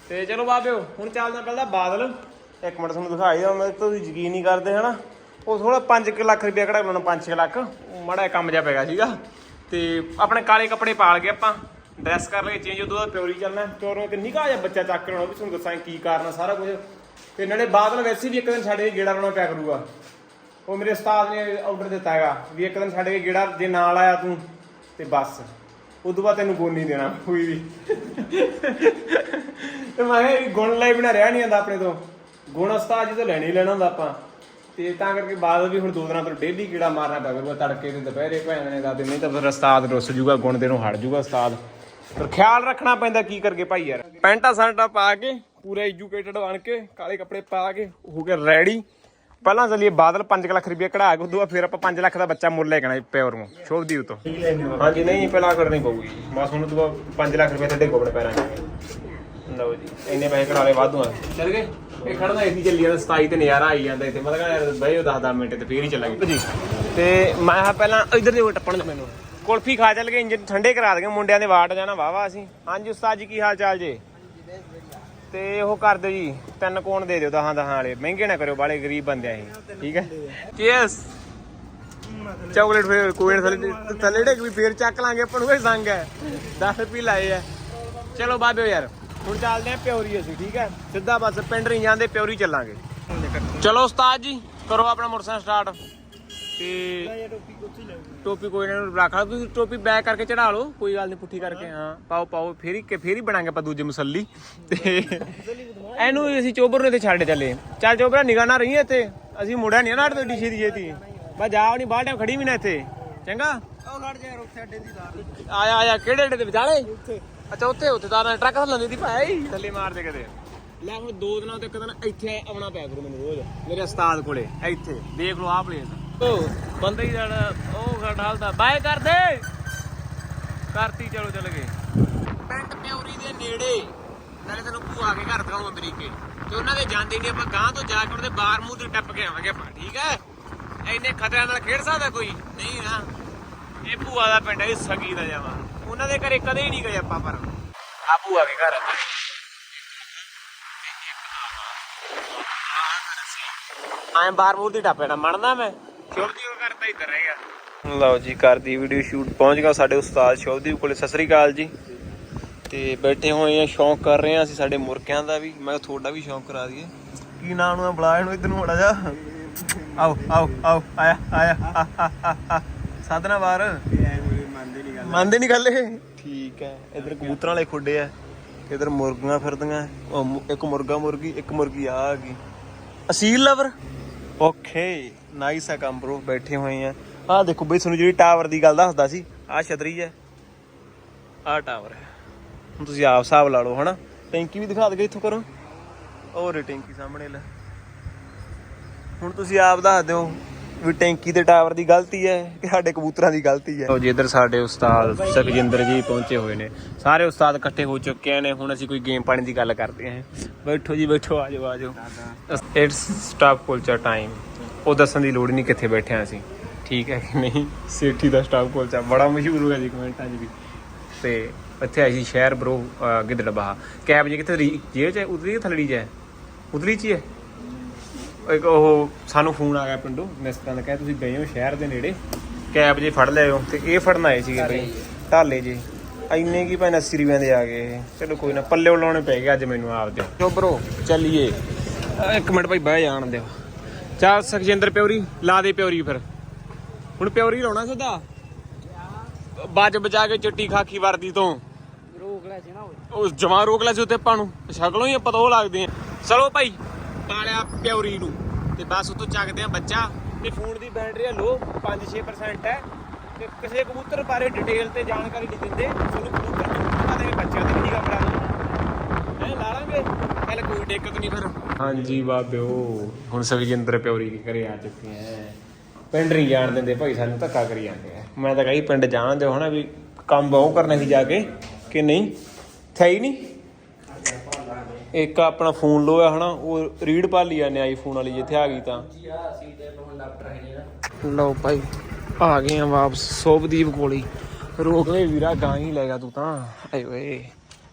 ਤੇ ਚਲੋ ਬਾਬਿਓ ਹੁਣ ਚੱਲਦਾ ਪਹਿਲਾਂ ਬਾਦਲ ਇੱਕ ਮਿੰਟ ਤੁਹਾਨੂੰ ਦਿਖਾਈ ਦਵਾਂ ਮੈਂ ਤੁਸੀਂ ਯਕੀਨ ਨਹੀਂ ਕਰਦੇ ਹਨਾ ਉਹ ਥੋੜਾ 5 ਲੱਖ ਰੁਪਇਆ ਕਢਾ ਲੈਣਾ 5-6 ਲੱਖ ਉਹ ਮਾੜਾ ਜਿਹਾ ਕੰਮ ਜਿਹਾ ਪੈ ਗਿਆ ਸੀਗਾ ਤੇ ਆਪਣੇ ਕਾਲੇ ਕੱਪੜੇ ਪਾਲ ਕੇ ਆਪਾਂ ਡਰੈਸ ਕਰ ਲਏ ਚੇਂਜ ਉਦੋਂ ਬਾਅਦ ਪਿਓਰੀ ਚੱਲਣਾ ਪਿਓਰੋਂ ਤੇ ਨਿਕਾ ਜਿਹਾ ਬੱਚਾ ਚੱਕ ਲੈਣਾ ਉਹ ਵੀ ਤੁਹਾਨੂੰ ਦੱਸਾਂ ਕੀ ਕਾਰਨ ਆ ਸਾਰਾ ਕੁਝ ਤੇ ਨਾਲੇ ਬਾਦਲ ਵੈਸੇ ਵੀ ਇੱਕ ਦਿਨ ਸਾਡੇ ਗੇੜਾ ਲਾਉਣਾ ਪਿਆ ਕਰੂਗਾ? ਉਹ ਮੇਰੇ ਉਸਤਾਦ ਨੇ ਆਰਡਰ ਦਿੱਤਾ ਹੈਗਾ, ਵੀ ਇੱਕ ਦਿਨ ਛੱਡ ਗੇੜਾ ਜੇ ਨਾਲ ਆਇਆ ਤੂੰ, ਤੇ ਬਸ। ਉਦੋਂ ਬਾਅਦ ਤੈਨੂੰ ਗੁਣ ਨਹੀਂ ਦੇਣਾ ਕੋਈ ਵੀ। ਤੇ ਮੈਂ ਕਿਹਾ ਗੁਣ ਲਈ ਬਿਨਾ ਰਹਿ ਨਹੀਂ ਜਾਂਦਾ ਆਪਣੇ ਤੋਂ। ਗੁਣ ਉਸਤਾਦ ਜੀ ਤੋਂ ਲੈਣੇ ਹੀ ਲੈਣਾ ਹੁੰਦਾ ਆਪਾਂ। ਤੇ ਤਾਂ ਕਰਕੇ ਬਾਦਲ ਵੀ ਹੁਣ ਦੋ ਦਿਨਾਂ ਤੋਂ ਡੇਲੀ ਕੀੜਾ ਮਾਰਨਾ ਪਿਆ ਕਰੂਗਾ, ਤੜਕੇ ਤੇ ਦੁਪਹਿਰੇ ਭੈਣ ਨੇ ਦਾਦੇ ਨਹੀਂ ਤਾਂ ਫਿਰ ਉਸਤਾਦ ਰੁੱਸ ਜੂਗਾ, ਗੁਣ ਦੇਣੋਂ ਹਟ ਜੂਗਾ ਉਸਤਾਦ। ਪਰ ਖਿਆਲ ਰੱਖਣਾ ਪੈਂਦਾ ਕੀ ਕਰਕੇ ਭਾਈ ਯਾਰ। ਪੈਂਟਾ ਸੰਟਾ ਪਾ ਕੇ ਪੂਰੇ ਐਜੂਕੇਟਡ ਬਣ ਕੇ ਕਾਲੇ ਕੱਪੜੇ ਪਾ ਕੇ ਹੋ ਕੇ ਰੈਡੀ ਪਹਿਲਾਂ ਚੱਲੀਏ ਬਾਦਲ 5 ਲੱਖ ਰੁਪਏ ਕਢਾ ਕੇ ਉਦੋਂ ਫਿਰ ਆਪਾਂ 5 ਲੱਖ ਦਾ ਬੱਚਾ ਮੁੱਲ ਲੈ ਕੇ ਆਣਾ ਪਿਓਰ ਨੂੰ ਸ਼ੋਭਦੀਪ ਤੋਂ। ਹਾਂਜੀ ਨਹੀਂ ਪਹਿਲਾਂ ਕਰਨੀ ਪਊਗੀ। ਬਸ ਹੁਣ ਤੋਂ 5 ਲੱਖ ਰੁਪਏ ਤੁਹਾਡੇ ਕੋਲ ਪੈਣਾ ਲਓ ਜੀ ਇੰਨੇ ਪੈਸੇ ਕਢਾ ਲਏ ਵਾਧੂ ਆ। ਚੱਲ ਗਏ? ਇਹ ਖੜਨਾ ਏਸੀ ਚੱਲੀ ਜਾਂਦਾ 27 ਤੇ ਨਜ਼ਾਰਾ ਆਈ ਜਾਂਦਾ ਇੱਥੇ। ਮਤਲਬ ਯਾਰ ਬਈ 10-10 ਮਿੰਟ ਤੇ ਫੇਰ ਹੀ ਚੱਲਾਂਗੇ। ਜੀ ਤੇ ਮੈਂ ਕਿਹਾ ਪਹਿਲਾਂ ਇੱਧਰ ਦੇ ਟੱਪਣ ਦੇ ਮੈਨੂੰ। ਕੁਲਫੀ ਖਾ ਚੱਲ ਗਏ ਇੰਜਨ ਠੰਡੇ ਕਰਾ ਦੇਗੇ, ਮੁੰਡਿਆਂ ਦੇ ਵਾਟ ਜਾਣਾ ਵਾਵਾ ਅਸੀਂ। ਹਾਂਜੀ, ਉਸਤਾਦ ਜੀ, ਕੀ ਹਾਲ ਚਾਲ ਜੇ? ਤੇ ਉਹ ਕਰ ਦਿਓ ਜੀ, ਤਿੰਨ ਕੋਣ ਦੇ ਦਿਓ ਦਹਾਂ ਦਹਾਂ ਵਾਲੇ। ਮਹਿੰਗੇ ਨਾ ਕਰਿਓ ਬਾਲੇ ਗਰੀਬ ਬੰਦੇ ਆ ਇਹ, ਠੀਕ ਹੈ? ਚੀਅਰਸ! ਚਾਕਲੇਟ ਫੇਰ ਕੋਈ ਥੱਲੇ ਥੱਲੇ ਡੇਕ ਵੀ ਫੇਰ ਚੱਕ ਲਾਂਗੇ, ਆਪਾਂ ਨੂੰ ਕੋਈ ਸੰਗ ਹੈ। 10 ਰੁਪਏ ਲਾਏ ਆ। ਚਲੋ, ਬਾਬਿਓ ਯਾਰ, ਹੁਣ ਚੱਲਦੇ ਆ ਪਿਉਰੀ ਅਸੀਂ, ਠੀਕ ਹੈ? ਸਿੱਧਾ ਬਸ, ਪਿੰਡ ਨਹੀਂ ਜਾਂਦੇ ਪਿਉਰੀ ਚੱਲਾਂਗੇ। ਚਲੋ, ਉਸਤਾਦ ਜੀ, ਕਰੋ ਆਪਣਾ ਮੋਟਰਸਾਈਕਲ ਸਟਾਰਟ ਤੇ ਟੋਪੀ ਕੋਈ ਨਾ ਰੱਖ ਲਾ। ਤੁਸੀਂ ਟੋਪੀ ਬੈਕ ਕਰਕੇ ਚੜਾ ਲਓ। ਕੋਈ ਗੱਲ ਨਹੀਂ ਪੁੱਠੀ ਕਰਕੇ ਹਾਂ ਪਾਓ ਪਾਓ ਫੇਰ ਹੀ ਕਿ ਫੇਰ ਹੀ ਬਣਾਂਗੇ ਆਪਾਂ ਦੂਜੇ ਮੁਸੱਲੀ। ਤੇ ਇਹਨੂੰ ਅਸੀਂ ਚੋਬਰ ਨੂੰ ਇੱਥੇ ਛੱਡ ਚੱਲੇ। ਚੱਲ ਚੋਬਰਾ ਨਿਗਾਹ ਨਾ ਰਹੀ ਇੱਥੇ। ਅਸੀਂ ਮੁੜਿਆ ਨਹੀਂ ਨਾ ਤੁਹਾਡੀ ਛੇਤੀ ਛੇਤੀ। ਬਸ ਜਾਓ ਨਹੀਂ ਬਾਹਰ ਟਾਈਮ ਖੜੀ ਵੀ ਨਾ ਇੱਥੇ। ਚੰਗਾ? ਉਹ ਲੜ ਜਾ ਰੁੱਖ ਸਾਡੇ ਦੀ ਦਾਰ। ਆਇਆ ਆਇਆ ਕਿਹੜੇ ਏਡੇ ਦੇ ਵਿਚਾਲੇ? ਅੱਛਾ ਉੱਥੇ ਉੱਥੇ ਤਾਂ ਟਰੱਕ ਥੱਲੇ ਦੀ ਭਾਈ ਥੱਲੇ ਮਾਰ ਦੇ ਕਦੇ ਲੈ ਹੁਣ ਦੋ ਦਿਨਾਂ ਤੋਂ ਇੱਕ ਦਿਨ ਇੱਥੇ ਆਉਣਾ ਪਿਆ ਕਰੂ ਮੈਨੂੰ ਰੋਜ਼। ਮੇਰੇ ਉਸਤਾਦ ਕੋਲੇ ਇੱਥੇ। ਦੇਖ ਲਓ ਆਹ ਪਲੇਸ ਉਹ ਬੰਦਾ ਹੀ ਜਿਹੜਾ ਉਹ ਖੜਾਲਦਾ ਬਾਏ ਕਰ ਦੇ। ਕਰਤੀ, ਚਲੋ, ਚੱਲ ਗਏ। ਪਿੰਡ ਪਿਉਰੀ ਦੇ ਨੇੜੇ, ਨਾਲੇ ਤੈਨੂੰ ਭੂਆ ਕੇ ਘਰ ਦਿਖਾਉਂਗਾ ਤਰੀਕੇ। ਤੇ ਉਹਨਾਂ ਦੇ ਜਾਂਦੇ ਨਹੀਂ, ਆਪਾਂ ਗਾਂ ਤੋਂ ਜਾ ਕੇ ਉਹਦੇ ਬਾਰ ਮੂੰਹ ਤੇ ਟੱਪ ਕੇ ਆਵਾਂਗੇ ਆਪਾਂ, ਠੀਕ ਹੈ? ਇੰਨੇ ਖਤਰਿਆਂ ਨਾਲ ਖੇਡ ਸਕਦਾ ਕੋਈ? ਨਹੀਂ ਨਾ। ਇਹ ਭੂਆ ਦਾ ਪਿੰਡ ਹੈ ਸਗੀ ਦਾ ਜਾਵਾ ਉਹਨਾਂ ਦੇ ਘਰੇ ਕਦੇ ਹੀ ਨਹੀਂ ਗਏ ਆਪਾਂ ਪਰ। ਆ ਭੂਆ ਕੇ ਘਰ। ਆਂ ਬਾਰ ਮੂੰਹ ਤੇ ਟੱਪੇਣਾ ਮੰਨਦਾ ਮੈਂ? ਸ਼ੁਭਦੀਪ ਉਹ ਕਰਤਾ ਇੱਧਰ ਰਹੇਗਾ ਲਓ ਜੀ ਕਰਦੀ ਵੀਡੀਓ ਸ਼ੂਟ ਪਹੁੰਚ ਗਿਆ ਸਾਡੇ ਉਸਤਾਦ ਸ਼ੁਭਦੀਪ ਕੋਲੇ। ਸਤਿ ਸ੍ਰੀ ਅਕਾਲ ਜੀ। ਤੇ ਬੈਠੇ ਹੋਏ ਆ, ਸ਼ੌਂਕ ਕਰ ਰਹੇ ਆ ਅਸੀਂ ਸਾਡੇ ਮੁਰਕਿਆਂ ਦਾ ਵੀ। ਮੈਂ ਤੁਹਾਡਾ ਵੀ ਸ਼ੌਂਕ ਕਰਾ ਦਈਏ। ਕੀ ਨਾਮ ਨੂੰ ਬੁਲਾ ਇਹਨੂੰ ਇੱਧਰ ਨੂੰ ਮੜਾ ਜਾ ਆਓ ਆਓ ਆਓ, ਆਇਆ ਆਇਆ ਸਾਧਨਾ ਬਾਹਰ। ਮੰਨਦੇ ਨਹੀਂ ਗੱਲ ਇਹ। ਠੀਕ ਹੈ, ਇਧਰ ਕਬੂਤਰਾਂ ਵਾਲੇ ਖੁੱਡੇ ਆ। ਇੱਧਰ ਮੁਰਗੀਆਂ ਫਿਰਦੀਆਂ। ਇੱਕ ਮੁਰਗਾ ਮੁਰਗੀ, ਇੱਕ ਮੁਰਗੀ ਆ ਆ ਗਈ। ਅਸੀਲ ਲਵਰ। ਓਕੇ। ਨਾਈਸ ਆ ਕੰਮ ਬ్రో ਬੈਠੇ ਹੋਏ ਆ। ਆ ਦੇਖੋ ਬਈ ਤੁਹਾਨੂੰ ਜਿਹੜੀ ਟਾਵਰ ਦੀ ਗੱਲ ਦੱਸਦਾ ਸੀ ਆ ਛਤਰੀ ਹੈ। ਆ ਟਾਵਰ ਹੈ। ਹੁਣ ਤੁਸੀਂ ਆਪ ਹਿਸਾਬ ਲਾ ਲਓ ਹਨਾ? ਟੈਂਕੀ ਵੀ ਦਿਖਾ ਦਗੇ ਇੱਥੋਂ ਕਰੋ। ਉਹ ਰੇ ਟੈਂਕੀ ਸਾਹਮਣੇ ਲੈ। ਹੁਣ ਤੁਸੀਂ ਆਪ ਦੱਸ ਦਿਓ ਵੀ ਟੈਂਕੀ ਤੇ ਟਾਵਰ ਦੀ ਗਲਤੀ ਹੈ ਕਿ ਸਾਡੇ ਕਬੂਤਰਾਂ ਦੀ ਗਲਤੀ ਹੈ? ਲਓ ਜੀ ਇੱਧਰ ਸਾਡੇ ਉਸਤਾਦ ਸੁਖਜਿੰਦਰ ਜੀ ਪਹੁੰਚੇ ਹੋਏ ਨੇ। ਸਾਰੇ ਉਸਤਾਦ ਇਕੱਠੇ ਹੋ ਚੁੱਕੇ ਨੇ। ਹੁਣ ਅਸੀਂ ਕੋਈ ਗੇਮ ਪਾਣੀ ਦੀ ਗੱਲ ਕਰਦੇ ਹਾਂ। ਬੈਠੋ ਜੀ ਬੈਠੋ ਆ ਜਾਓ ਆ ਜਾਓ। ਇਟਸ ਸਟਾਫ ਕੁਲਚਾ ਟਾਈਮ ਉਹ ਦੱਸਣ ਦੀ ਲੋੜ ਨਹੀਂ ਕਿੱਥੇ ਬੈਠੇ ਹਾਂ ਅਸੀਂ। ਠੀਕ ਹੈ ਕਿ ਨਹੀਂ? ਸੇਠੀ ਦਾ ਸਟਾਫ ਕੋਲਚਾ ਬੜਾ ਮਸ਼ਹੂਰ ਹੋ ਗਿਆ ਜੀ ਕਮੈਂਟਾਂ 'ਚ ਵੀ। ਤੇ ਇੱਥੇ ਆਈ ਸੀ ਸ਼ਹਿਰ ਬਰੋ ਗਿੱਦੜਬਾਹਾ ਕੈਬ ਜੇ ਕਿੱਥੇ ਰੀ- ਜੇਲ੍ਹ 'ਚ ਹੈ? ਉਤਲੀ ਥਲੜੀ 'ਚ ਹੈ? ਉਤਲੀ 'ਚ ਹੀ ਹੈ? ਇੱਕ ਉਹ ਸਾਨੂੰ ਫੋਨ ਆ ਗਿਆ ਪਿੰਡੋਂ ਮਿਸਟਰਾਂ ਦਾ ਕਹੇ, ਤੁਸੀਂ ਗਏ ਹੋ ਸ਼ਹਿਰ ਦੇ ਨੇੜੇ? ਕੈਬ ਜੇ ਫੜ ਲਿਆਓ ਤੇ ਇਹ ਫੜਨ ਆਏ ਸੀਗੇ ਬਈ, ਢਾਲੇ ਜੇ। ਇੰਨੇ ਕੀ ਭਾਵੇਂ 80 ਰੁਪਏ ਦੇ ਆ ਗਏ ਚਲੋ ਕੋਈ ਨਾ, ਪੱਲੇ ਲਾਉਣੇ ਪੈ ਗਏ ਅੱਜ ਮੈਨੂੰ ਆਪ ਦੇ। ਚੋ ਬਰੋ ਚੱਲੀਏ। ਇੱਕ ਮਿੰਟ ਭਾਈ, ਬਹਿ ਜਾਣ ਦਿਓ। ਚੱਲ ਸੁਖਜਿੰਦਰ ਪਿਉਰੀ ਲਾ ਦੇ ਪਿਉਰੀ ਫਿਰ। ਹੁਣ ਪਿਉਰੀ ਲਾਉਣਾ ਸਿੱਧਾ? ਬਾਜ ਬਚਾ ਕੇ ਚਿੱਟੀ ਖਾਕੀ ਵਰਦੀ ਤੋਂ। ਰੋਕ ਲੈ ਸੀ ਨਾ ਉਹ ਜਮਾ ਰੋਕ ਲਿਆ ਸੀ ਉੱਤੇ ਆਪਾਂ ਨੂੰ। ਸ਼ਕਲੋਂ ਹੀ ਪਤਾ ਉਹ ਲੱਗਦੇ ਆ। ਚਲੋ ਭਾਈ ਪਾਲਿਆ ਪਿਉਰੀ ਨੂੰ। ਤੇ ਬਸ ਉਤੋਂ ਚੱਕਦੇ ਆ ਬੱਚਾ। ਤੇ ਫੋਨ ਦੀ ਬੈਟਰੀ ਲੋ 5-6% ਹੈ। ਤੇ ਕਿਸੇ ਕਬੂਤਰ ਬਾਰੇ ਡਿਟੇਲ ਤੇ ਜਾਣਕਾਰੀ ਨਹੀਂ ਦਿੰਦੇ। ਤੁਹਾਨੂੰ ਕਬੂਤਰ ਦੀ ਪਤਾ ਦੇ ਬੱਚਿਆਂ ਦੀ ਨਹੀਂ ਖਬਰਾਂ ਹੈ ਲਾ ਲਾਂਗੇ। ਕੱਲ ਕੋਈ ਦਿੱਕਤ ਨਹੀਂ ਫਿਰ। ਹਾਂਜੀ ਬਾਬਿਓ ਹੁਣ ਸਵਿਜਿੰਦਰ ਪਿਉਰੀ ਕੀ ਕਰੇ ਆ ਚੁੱਕੇ ਆ ਪਿੰਡ ਨਹੀਂ ਜਾਣ ਦਿੰਦੇ ਭਾਈ, ਸਾਨੂੰ ਧੱਕਾ ਕਰੀ ਜਾਂਦੇ ਆ ਮੈਂ ਤਾਂ ਕਹੀ ਪਿੰਡ ਜਾਣ ਦਿਓ ਹਨਾ ਵੀ ਕੰਮ ਬਹੁ ਕਰਨਾ ਸੀ ਜਾ ਕੇ, ਕਿ ਨਹੀਂ? ਥਈ ਨਹੀਂ। ਇੱਕ ਆਪਣਾ ਫੋਨ ਲੋ ਆ ਹਨਾ ਉਹ ਰੀਡ ਪਾ ਲਈ ਜਾਂਦੇ ਆਈਫੋਨ ਵਾਲੀ ਜਿੱਥੇ ਆ ਗਈ ਤਾਂ। ਲਓ ਭਾਈ, ਆ ਗਏ ਆ ਵਾਪਸ ਸੋਭਦੀਪ ਕੋਲੀ। ਰੋਕ ਲੈ ਵੀਰਾ ਗਾਂ ਹੀ ਲੈ ਗਿਆ ਤੂੰ ਤਾਂ। ਆਏ ਓਏ।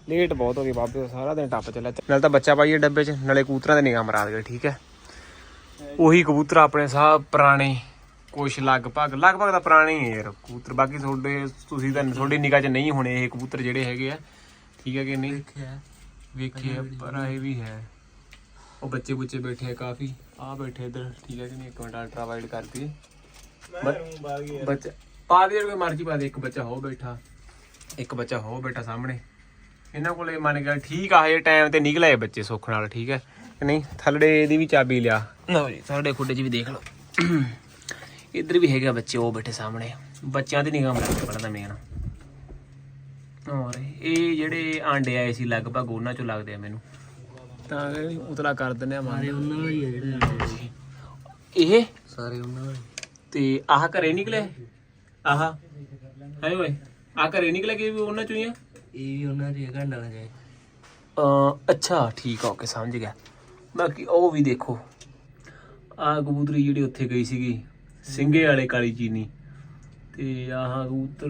ਲੇਟ ਬਹੁਤ ਹੋ ਗਈ ਬਾਬੇ ਸਾਰਾ ਦਿਨ ਟੱਪ ਚੱਲਿਆ। ਨਾਲ ਤਾਂ ਬੱਚਾ ਪਾਈਏ ਡੱਬੇ 'ਚ ਨਾਲੇ ਕਬੂਤਰਾਂ ਦੇ ਨਿਗਾਹ ਮਰਾ ਦੇ ਠੀਕ ਹੈ? ਉਹੀ ਕਬੂਤਰ ਆਪਣੇ ਸਾਹ ਪੁਰਾਣੇ ਕੁਛ ਲਗਭਗ ਲਗਭਗ ਤਾਂ ਪੁਰਾਣੇ ਹੀ ਯਾਰ। ਕਬੂਤਰ ਬਾਕੀ ਤੁਹਾਡੇ ਤੁਸੀਂ ਤਾਂ ਤੁਹਾਡੀ ਨਿਗਾਹ 'ਚ ਨਹੀਂ ਹੋਣੇ ਇਹ ਕਬੂਤਰ ਜਿਹੜੇ ਹੈਗੇ ਆ। ਠੀਕ ਹੈ ਕਿ ਨਹੀਂ? ਵੇਖਿਆ ਵੇਖਿਆ ਪਰ ਇਹ ਵੀ ਹੈ। ਉਹ ਬੱਚੇ ਬੁੱਚੇ ਬੈਠੇ ਆ ਕਾਫੀ। ਆ ਬੈਠੇ ਇੱਧਰ ਠੀਕ ਹੈ ਕਿ ਨਹੀਂ? ਇੱਕ ਮਿੰਟ ਅਲਟਰਾ ਵਾਈਡ ਕਰਤੀ। ਬੱਚਾ ਪਾ ਦੇ ਕੋਈ ਮਰਜ਼ੀ ਪਾ ਦੇ। ਇੱਕ ਬੱਚਾ ਹੋ ਬੈਠਾ। ਇੱਕ ਬੱਚਾ ਹੋ ਬੈਠਾ ਸਾਹਮਣੇ। ਇਹਨਾਂ ਕੋਲੇ ਮੰਨ ਗਿਆ ਠੀਕ ਆ ਹਜੇ ਟਾਈਮ ਤੇ ਨਿਕਲੇ ਬੱਚੇ ਸੁੱਖ ਨਾਲ ਠੀਕ ਹੈ ਕਿ ਨਹੀਂ? ਥੱਲੜੇ ਇਹਦੀ ਵੀ ਚਾਬੀ ਲਿਆ। ਲਓ ਜੀ ਥੱਲੜੇ ਖੁੱਡੇ 'ਚ ਵੀ ਦੇਖ ਲਓ। ਇੱਧਰ ਵੀ ਹੈਗਾ ਬੱਚੇ ਉਹ ਬੈਠੇ ਸਾਹਮਣੇ। ਬੱਚਿਆਂ ਦੀ ਨਿਗਾਹ ਮਾਰ ਕੇ ਪੜਦਾ ਮੇਨ ਔਰ ਇਹ ਜਿਹੜੇ ਆਂਡੇ ਆਏ ਸੀ ਲਗਭਗ ਉਹਨਾਂ ਚੋਂ ਲੱਗਦੇ ਆ ਮੈਨੂੰ। ਤਾਂ ਕਿ ਉਤਲਾ ਕਰ ਦਿੰਦੇ ਆ ਮਾਰੇ ਉਹਨਾਂ ਵਾਲੀ ਆ ਜਿਹੜੇ ਇਹ? ਸਾਰੇ ਉਹਨਾਂ ਦੇ ਤੇ ਆਹ ਘਰੇ ਨਿਕਲੇ? ਆਹ। ਹਾਏ ਓਏ ਆ ਘਰੇ ਨਿਕਲੇ ਕਿ ਉਹਨਾਂ ਚੋਂ ਹੀ ਆ? ਇਹ ਵੀ ਉਹਨਾਂ ਦੀ ਘੰਟਾ ਨਾ। ਜਾਏ ਅਹ ਅੱਛਾ ਠੀਕ ਆ ਓਕੇ ਸਮਝ ਗਿਆ। ਬਾਕੀ ਉਹ ਵੀ ਦੇਖੋ। ਆ ਕਬੂਤਰੀ ਜਿਹੜੀ ਉੱਥੇ ਗਈ ਸੀਗੀ ਸਿੰਘੇ ਵਾਲੇ ਕਾਲੀ ਚੀਨੀ। ਤੇ ਆਹ ਕਬੂਤਰ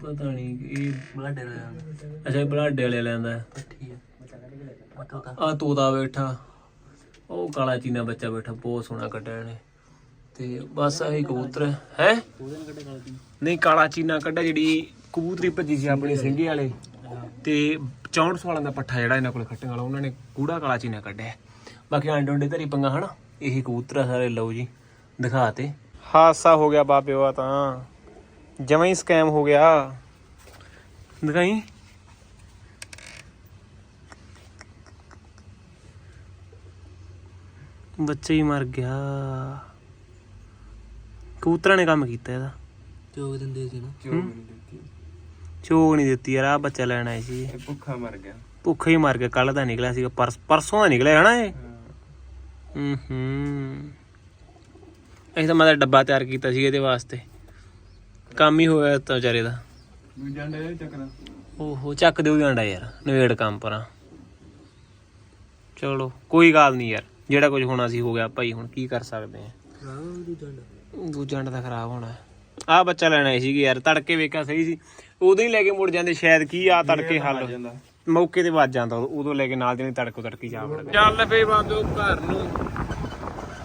ਪਤਾ ਨਹੀਂ ਇਹ ਬਲਾਡੇ ਜਾਂਦਾ ਅੱਛਾ ਇਹ ਬਲਾਡੇ ਵਾਲੇ ਲੈਂਦਾ। ਪੱਠੀ ਆ। ਪਤਾ ਤਾਂ। ਆ ਤੋਤਾ ਬੈਠਾ। ਉਹ ਕਾਲਾ ਚੀਨਾ ਬੱਚਾ ਬੈਠਾ ਬਹੁਤ ਸੋਹਣਾ ਕੱਢਿਆ ਇਹਨੇ। ਤੇ ਬਸ ਆਹੀ ਕਬੂਤਰ ਹੈ। ਨਹੀਂ ਕਾਲਾ ਚੀਨਾ ਕੱਢਿਆ ਜਿਹੜੀ ਕਬੂਤਰੀ ਭੱਜੀ ਸੀ ਆਪਣੀ ਸਿੰਘੇ ਵਾਲੇ। ਤੇ 64 ਵਾਲਾਂ ਦਾ ਪੱਠਾ ਜਿਹੜਾ ਇਹਨਾਂ ਕੋਲ ਖੱਟਣ ਵਾਲਾ ਉਹਨਾਂ ਨੇ ਕੂੜਾ ਕਾਲਾ ਚੀਨਾ ਕੱਢਿਆ। ਬਾਕੀ ਆਂਡੇ ਉਂਡੇ ਧਰੀ ਪੰਗਾ ਹਨਾ? ਇਹੀ ਕਬੂਤਰ ਸਾਰੇ ਲਓ ਜੀ ਦਿਖਾਤੇ ਹਾਸਾ ਹੋ ਗਿਆ ਬਾਬਿਓ ਆ ਤਾਂ। ਜਮਾਂ ਹੀ ਸਕੈਮ ਹੋ ਗਿਆ। ਦਿਖਾਈ। ਬੱਚਾ ਹੀ ਮਰ ਗਿਆ। ਕਬੂਤਰਾਂ ਨੇ ਕੰਮ ਕੀਤਾ ਇਹਦਾ। ਚੋਗ ਦਿੰਦੇ ਸੀ ਨਾ। ਚੋਗ ਨਹੀਂ ਦਿੱਤੀ ਯਾਰ ਆ ਬੱਚਾ ਲੈਣ ਸੀ। ਇਹ ਭੁੱਖਾ ਮਰ ਗਿਆ। ਭੁੱਖਾ ਹੀ ਮਰ ਗਿਆ ਕੱਲ ਦਾ ਨਿਕਲਿਆ ਸੀਗਾ ਪਰਸ ਪਰਸੋਂ ਦਾ ਨਿਕਲਿਆ ਹਨਾ ਇਹ? ਹੂੰ। ਹੂੰ ਅਸੀਂ ਤਾਂ ਮੈਂ ਤਾਂ ਡੱਬਾ ਤਿਆਰ ਕੀਤਾ ਸੀ ਇਹਦੇ ਵਾਸਤੇ। ਕੰਮ ਹੀ ਹੋਇਆ ਤਾਂ ਵਿਚਾਰੇ ਦਾ। ਦੂਜਾ ਅੰਡੇ ਚੱਕਣਾ ਓਹੋ ਚੱਕ ਦਿਓ ਅੰਡਾ ਯਾਰ ਨਵੇੜ ਕੰਮ ਪਰਾਂ। ਚਲੋ ਕੋਈ ਗੱਲ ਨਹੀਂ ਯਾਰ ਜਿਹੜਾ ਕੁਝ ਹੋਣਾ ਸੀ ਹੋ ਗਿਆ ਭਾਈ ਹੁਣ ਕੀ ਕਰ ਸਕਦੇ ਆ। ਦੂਜਾ ਅੰਡਾ। ਦੂਜਾ ਅੰਡਾ ਤਾਂ ਖਰਾਬ ਹੋਣਾ। ਆ ਬੱਚਾ ਲੈਣਾ ਸੀਗੀ ਯਾਰ ਤੜਕੇ ਵੇਖਿਆ ਸਹੀ ਸੀ। ਉਦੋਂ ਹੀ ਲੈ ਕੇ ਮੁੜ ਜਾਂਦੇ ਸ਼ਾਇਦ ਕੀ ਆ ਤੜਕੇ ਹੱਲ। ਮੌਕੇ ਤੇ ਵੱਜ ਜਾਂਦਾ ਉਦੋਂ- ਲੈ ਕੇ ਨਾਲ ਦੇਣੀ ਤੜਕੋ ਤੜਕੀ ਜਾ ਵੜਦੇ ਚੱਲ ਫੇ ਬਾਬੇ ਘਰ ਨੂੰ।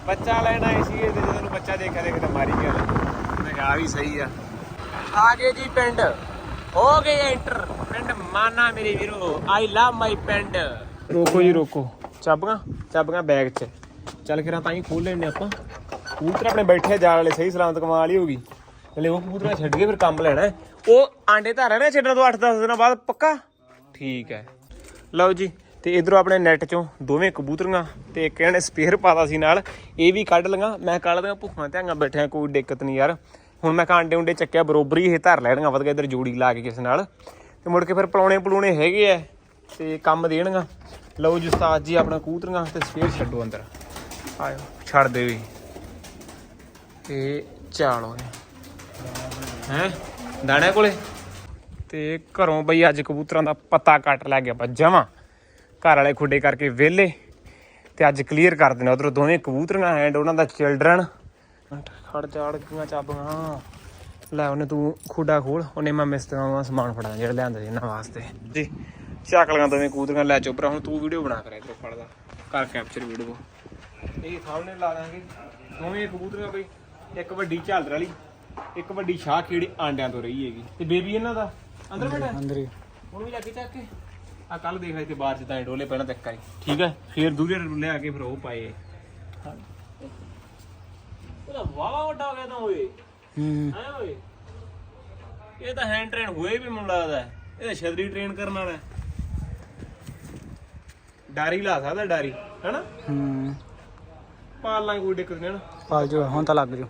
ਬੱਚਾ ਲੈਣ ਸੀਗੇ ਤੇ ਜਦੋਂ ਬੱਚਾ ਦੇਖਿਆ ਦੇਖ ਤਾਂ ਮਾਰੀ ਗਿਆ। ਮੈਂ ਕਿਹਾ ਆ ਵੀ ਸਹੀ ਆ। ਆ ਗਏ ਜੀ ਪਿੰਡ। ਹੋ ਗਏ ਐਂਟਰ। ਪਿੰਡ ਮਾਨਾ ਮੇਰੇ ਵੀਰੋ। ਆਈ ਲਵ ਮਾਈ ਪਿੰਡ। ਰੋਕੋ ਜੀ ਰੋਕੋ। ਚਾਬੀਆਂ ਚਾਬੀਆਂ ਬੈਗ 'ਚ। ਚੱਲ ਕਿਰਾਂ ਤਾਂ ਹੀ ਖੋਲ ਲੈਣੇ ਆਪਾਂ। ਕਬੂਤਰ ਆਪਣੇ ਬੈਠੇ ਜਾਲ ਵਾਲੇ ਸਹੀ ਸਲਾਮਤ ਕਮਾਲ ਹੀ ਹੋ ਗਈ ਹਲੇ ਉਹ ਕਬੂਤਰਾਂ ਛੱਡ ਕੇ ਫਿਰ ਕੰਮ ਲੈਣਾ ਹੈ। ਉਹ ਆਂਡੇ ਧਾਰਾਂ ਨੇ ਛੱਡਣ ਤੋਂ 8-10 ਦਿਨਾਂ ਬਾਅਦ, ਪੱਕਾ? ਠੀਕ ਹੈ। ਲਓ ਜੀ, ਤੇ ਇਧਰੋਂ ਆਪਣੇ ਨੈਟ ਚੋਂ ਦੋਵੇਂ ਕਬੂਤਰੀਆਂ ਤੇ ਇੱਕ ਇਹਨੇ ਸਪੇਅਰ ਪਾਤਾ ਸੀ ਨਾਲ। ਇਹ ਵੀ ਕੱਢ ਲਈਆਂ। ਮੈਂ ਕੱਢ ਦਿਆਂ ਭੁੱਖਾਂ ਧਿਆਂਗਾ ਬੈਠਿਆ, ਕੋਈ ਦਿੱਕਤ ਨਹੀਂ ਯਾਰ। ਹੁਣ ਮੈਂ ਕਾਂਡੇ ਉਂਡੇ ਚੱਕਿਆ, ਬਰੋਬਰੀ ਇਹ ਧਰ ਲੈਣੀਆਂ, ਵਧ ਇਧਰ ਜੋੜੀ ਲਾ ਕੇ ਕਿਸੇ ਨਾਲ। ਤੇ ਮੁੜ ਕੇ ਫਿਰ ਪਲਾਉਣੇ ਪਲੂਣੇ ਹੈਗੇ ਆ ਤੇ ਕੰਮ ਦੇਣਗਾ ਲਓ ਜੀ ਉਸਤਾਦ ਜੀ, ਆਪਣਾ ਕਬੂਤਰੀਆਂ ਤੇ ਸਪੇਅਰ ਛੱਡੋ ਅੰਦਰ। ਆਇਓ, ਛੱਡ ਦੇ ਵੀ। ਤੇ ਚਾਲੋ ਨੇ ਹੈ? ਦਾਣੇ ਕੋਲੇ? ਤੇ ਘਰੋਂ ਬਈ ਅੱਜ ਕਬੂਤਰਾਂ ਦਾ ਪਤਾ ਕੱਟ ਲੈ ਗਿਆ ਜਮਾਂ। ਘਰ ਵਾਲੇ ਖੁੱਡੇ ਕਰਕੇ ਵਿਹਲੇ। ਤੇ ਅੱਜ ਕਲੀਅਰ ਕਰ ਦੇਣਾ ਉਧਰੋਂ ਦੋਵੇਂ ਕਬੂਤਰਾਂ ਐਂਡ ਉਹਨਾਂ ਦਾ ਚਿਲਡਰਨ ਖੜ ਚਾੜ ਗਈਆਂ ਚਾਬੀਆਂ। ਲੈ ਉਹਨੇ ਤੂੰ ਖੁੱਡਾ ਖੋਲ, ਉਹਨੇ ਮੈਂ ਮਿਸਤਰਾਵਾਂ ਸਮਾਨ ਫੜਾ ਜਿਹੜਾ ਲਿਆਂਦਾ ਸੀ ਇਹਨਾਂ ਵਾਸਤੇ। ਜੀ ਚੱਕਲਾਂ ਦੋਵੇਂ ਕਬੂਤਰਾਂ ਲੈ ਚੋਪਰਾ ਹੁਣ ਤੂੰ ਵੀਡੀਓ ਬਣਾ ਕਰ ਇਧਰੋਂ ਫੜਦਾ। ਕਰ ਕੈਪਚਰ ਵੀਡੀਓ ਇਹ ਸਾਹਮਣੇ ਲਾ ਦਾਂਗੇ। ਦੋਵੇਂ ਕਬੂਤਰਾਂ ਬਈ ਇੱਕ ਵੱਡੀ ਝਾਲਰ ਵਾਲੀ। ਇੱਕ ਵੱਡੀ ਸ਼ਾਹ ਜਿਹੜੀ ਆਂਡਿਆਂ ਤੋਂ ਰਹੀ ਹੈਗੀ। ਤੇ ਬੇਬੀ ਇਹਨਾਂ ਦਾ? ਅੰਦਰ ਬੈਠਾ? ਅੰਦਰ ਹੀ। ਹੁਣ ਵੀ ਲੱਗੇ ਚੱਕ ਕੇ। ਆ ਕੱਲ ਦੇਖ ਰਹੇ ਤੇ ਬਾਹਰ ਚ ਤਾਂ ਇਹ ਡੋਲੇ ਪਹਿਲਾਂ ਤੱਕ ਆਈ ਠੀਕ ਹੈ? ਫੇਰ ਦੂਰੇ ਲੈ ਆ ਕੇ ਫਿਰ ਉਹ ਪਾਏ। ਉਹਦਾ ਵਾਵਾ ਵੱਡਾ ਹੋ ਗਿਆ ਤਾਂ ਓਏ। ਹੂੰ। ਹੈ ਓਏ? ਇਹ ਤਾਂ ਹੈਂਡ ਟ੍ਰੇਨ ਹੋਏ ਵੀ ਮੈਨੂੰ ਲੱਗਦਾ ਹੈ। ਇਹ ਤਾਂ ਛਤਰੀ ਟ੍ਰੇਨ ਕਰਨ ਵਾਲਾ ਹੈ। ਡਾਰੀ ਲਾ ਸਕਦਾ ਡਾਰੀ ਹੈਨਾ? ਹੂੰ। ਪਾਲ ਲਾਂ ਕੋਈ ਦਿੱਕਤ ਨਹੀਂ ਨਾ ਪਾਲ ਜੋ ਹੁਣ ਤਾਂ ਲੱਗ ਜੋ।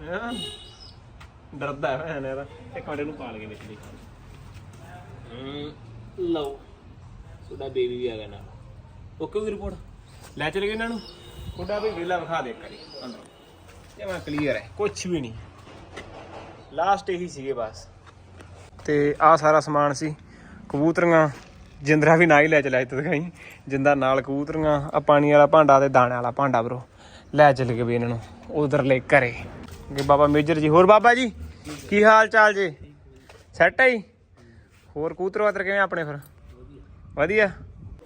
ਹੈਂ? ਡਰਦਾ ਹੈ ਭੈਣ ਇਹਦਾ। ਇੱਕ ਮਿੰਟ ਨੂੰ ਪਾਲ ਕੇ ਵਿੱਚ ਦੇ ਹੂੰ ਲਓ। ਤੁਹਾਡਾ ਬੇਬੀ ਵੀ ਆ ਗਿਆ ਨਾਲ। ਓਕੇ ਵੀ ਰਿਪੋਰਟ ਲੈ ਚਲੇ ਗਏ ਇਹਨਾਂ ਨੂੰ। ਤੁਹਾਡਾ ਵੀ ਵੇਲਾ ਵਿਖਾ ਦੇ ਕਰੀ ਅੰਦਰ। ਇਹ ਮੈਂ ਕਲੀਅਰ ਹੈ। ਕੁਝ ਵੀ ਨਹੀਂ। ਲਾਸਟ ਇਹੀ ਸੀਗੇ ਬਸ। ਤੇ ਆ ਸਾਰਾ ਸਮਾਨ ਸੀ। ਕਬੂਤਰੀਆਂ। ਜਿੰਦਰਾ ਵੀ ਨਾ ਹੀ ਲੈ ਚਲਿਆ ਇੱਥੇ ਦਿਖਾਈ ਜਿੰਦਾ ਨਾਲ ਕਬੂਤਰੀਆਂ। ਆ ਪਾਣੀ ਵਾਲਾ ਭਾਂਡਾ ਤੇ ਦਾਣੇ ਵਾਲਾ ਭਾਂਡਾ ਬਰੋ ਲੈ ਚੱਲ ਗਏ ਵੀ ਇਹਨਾਂ ਨੂੰ। ਉਧਰ ਲੈ ਘਰੇ। ਕਿ ਬਾਬਾ ਮੇਜਰ ਜੀ, ਹੋਰ ਬਾਬਾ ਜੀ, ਕੀ ਹਾਲ ਚਾਲ ਜੀ? ਸੈੱਟ ਹੈ ਜੀ? ਹੋਰ ਕੂਤਰ ਵਾਤਰ ਕਿਵੇਂ ਆਪਣੇ ਫਿਰ? ਵਧੀਆ।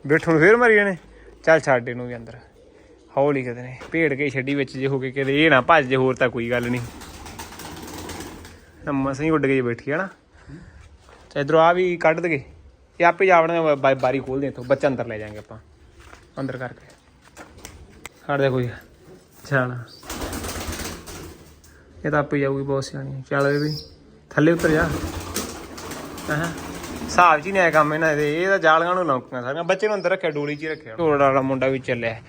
ਬੈਠਣ ਨੂੰ ਫੇਰ ਮਰੀ ਨੇ। ਚੱਲ ਛੱਡ ਇਹਨੂੰ ਵੀ ਅੰਦਰ। ਹੌਲੀ ਕਦੇ ਨੇ। ਭੇੜ ਕੇ ਛੱਡੀ ਵਿੱਚ ਜੇ ਹੋ ਕੇ, ਕਿਤੇ ਇਹ ਨਾ ਭੱਜ ਜੇ, ਹੋਰ ਤਾਂ ਕੋਈ ਗੱਲ ਨਹੀਂ। ਮਸਾਂ ਹੀ ਉੱਡ ਕੇ ਜੇ ਬੈਠੀ ਹੈ ਨਾ। ਤੇ ਇਧਰੋਂ ਆ ਵੀ ਕੱਢ ਦਗੇ ਇਹ ਆਪੇ ਜਾਵਣਾ ਬਾਰੀ ਖੋਲ ਦੇ ਇਥੋਂ। ਬੱਚਾ ਅੰਦਰ ਲੈ ਜਾਾਂਗੇ ਆਪਾਂ। ਅੰਦਰ ਕਰਕੇ। ਛੱਡ ਦੇ ਕੋਈ। ਚੱਲ। ਇਹ ਤਾਂ ਆਪੇ ਜਾਊਗੀ ਬਹੁਤ ਸਿਆਣੀ। ਚੱਲ ਇਹ ਵੀ ਥੱਲੇ ਉਤਰ ਜਾ। ਹਾਂ? ਹਿਸਾਬ ਜੀ ਨਹੀਂ ਕੰਮ ਇਹਨਾਂ ਦੇ। ਇਹ ਤਾਂ ਜਾਲੀਆਂ ਨੂੰ ਲੌਂਕੀਆਂ ਸਾਰੀਆਂ। ਬੱਚੇ ਨੂੰ ਅੰਦਰ ਰੱਖਿਆ, ਡੋਲੀ 'ਚ ਹੀ ਰੱਖਿਆ। ਢੋੜਾ ਵਾਲਾ ਮੁੰਡਾ ਵੀ ਚੱਲਿਆ।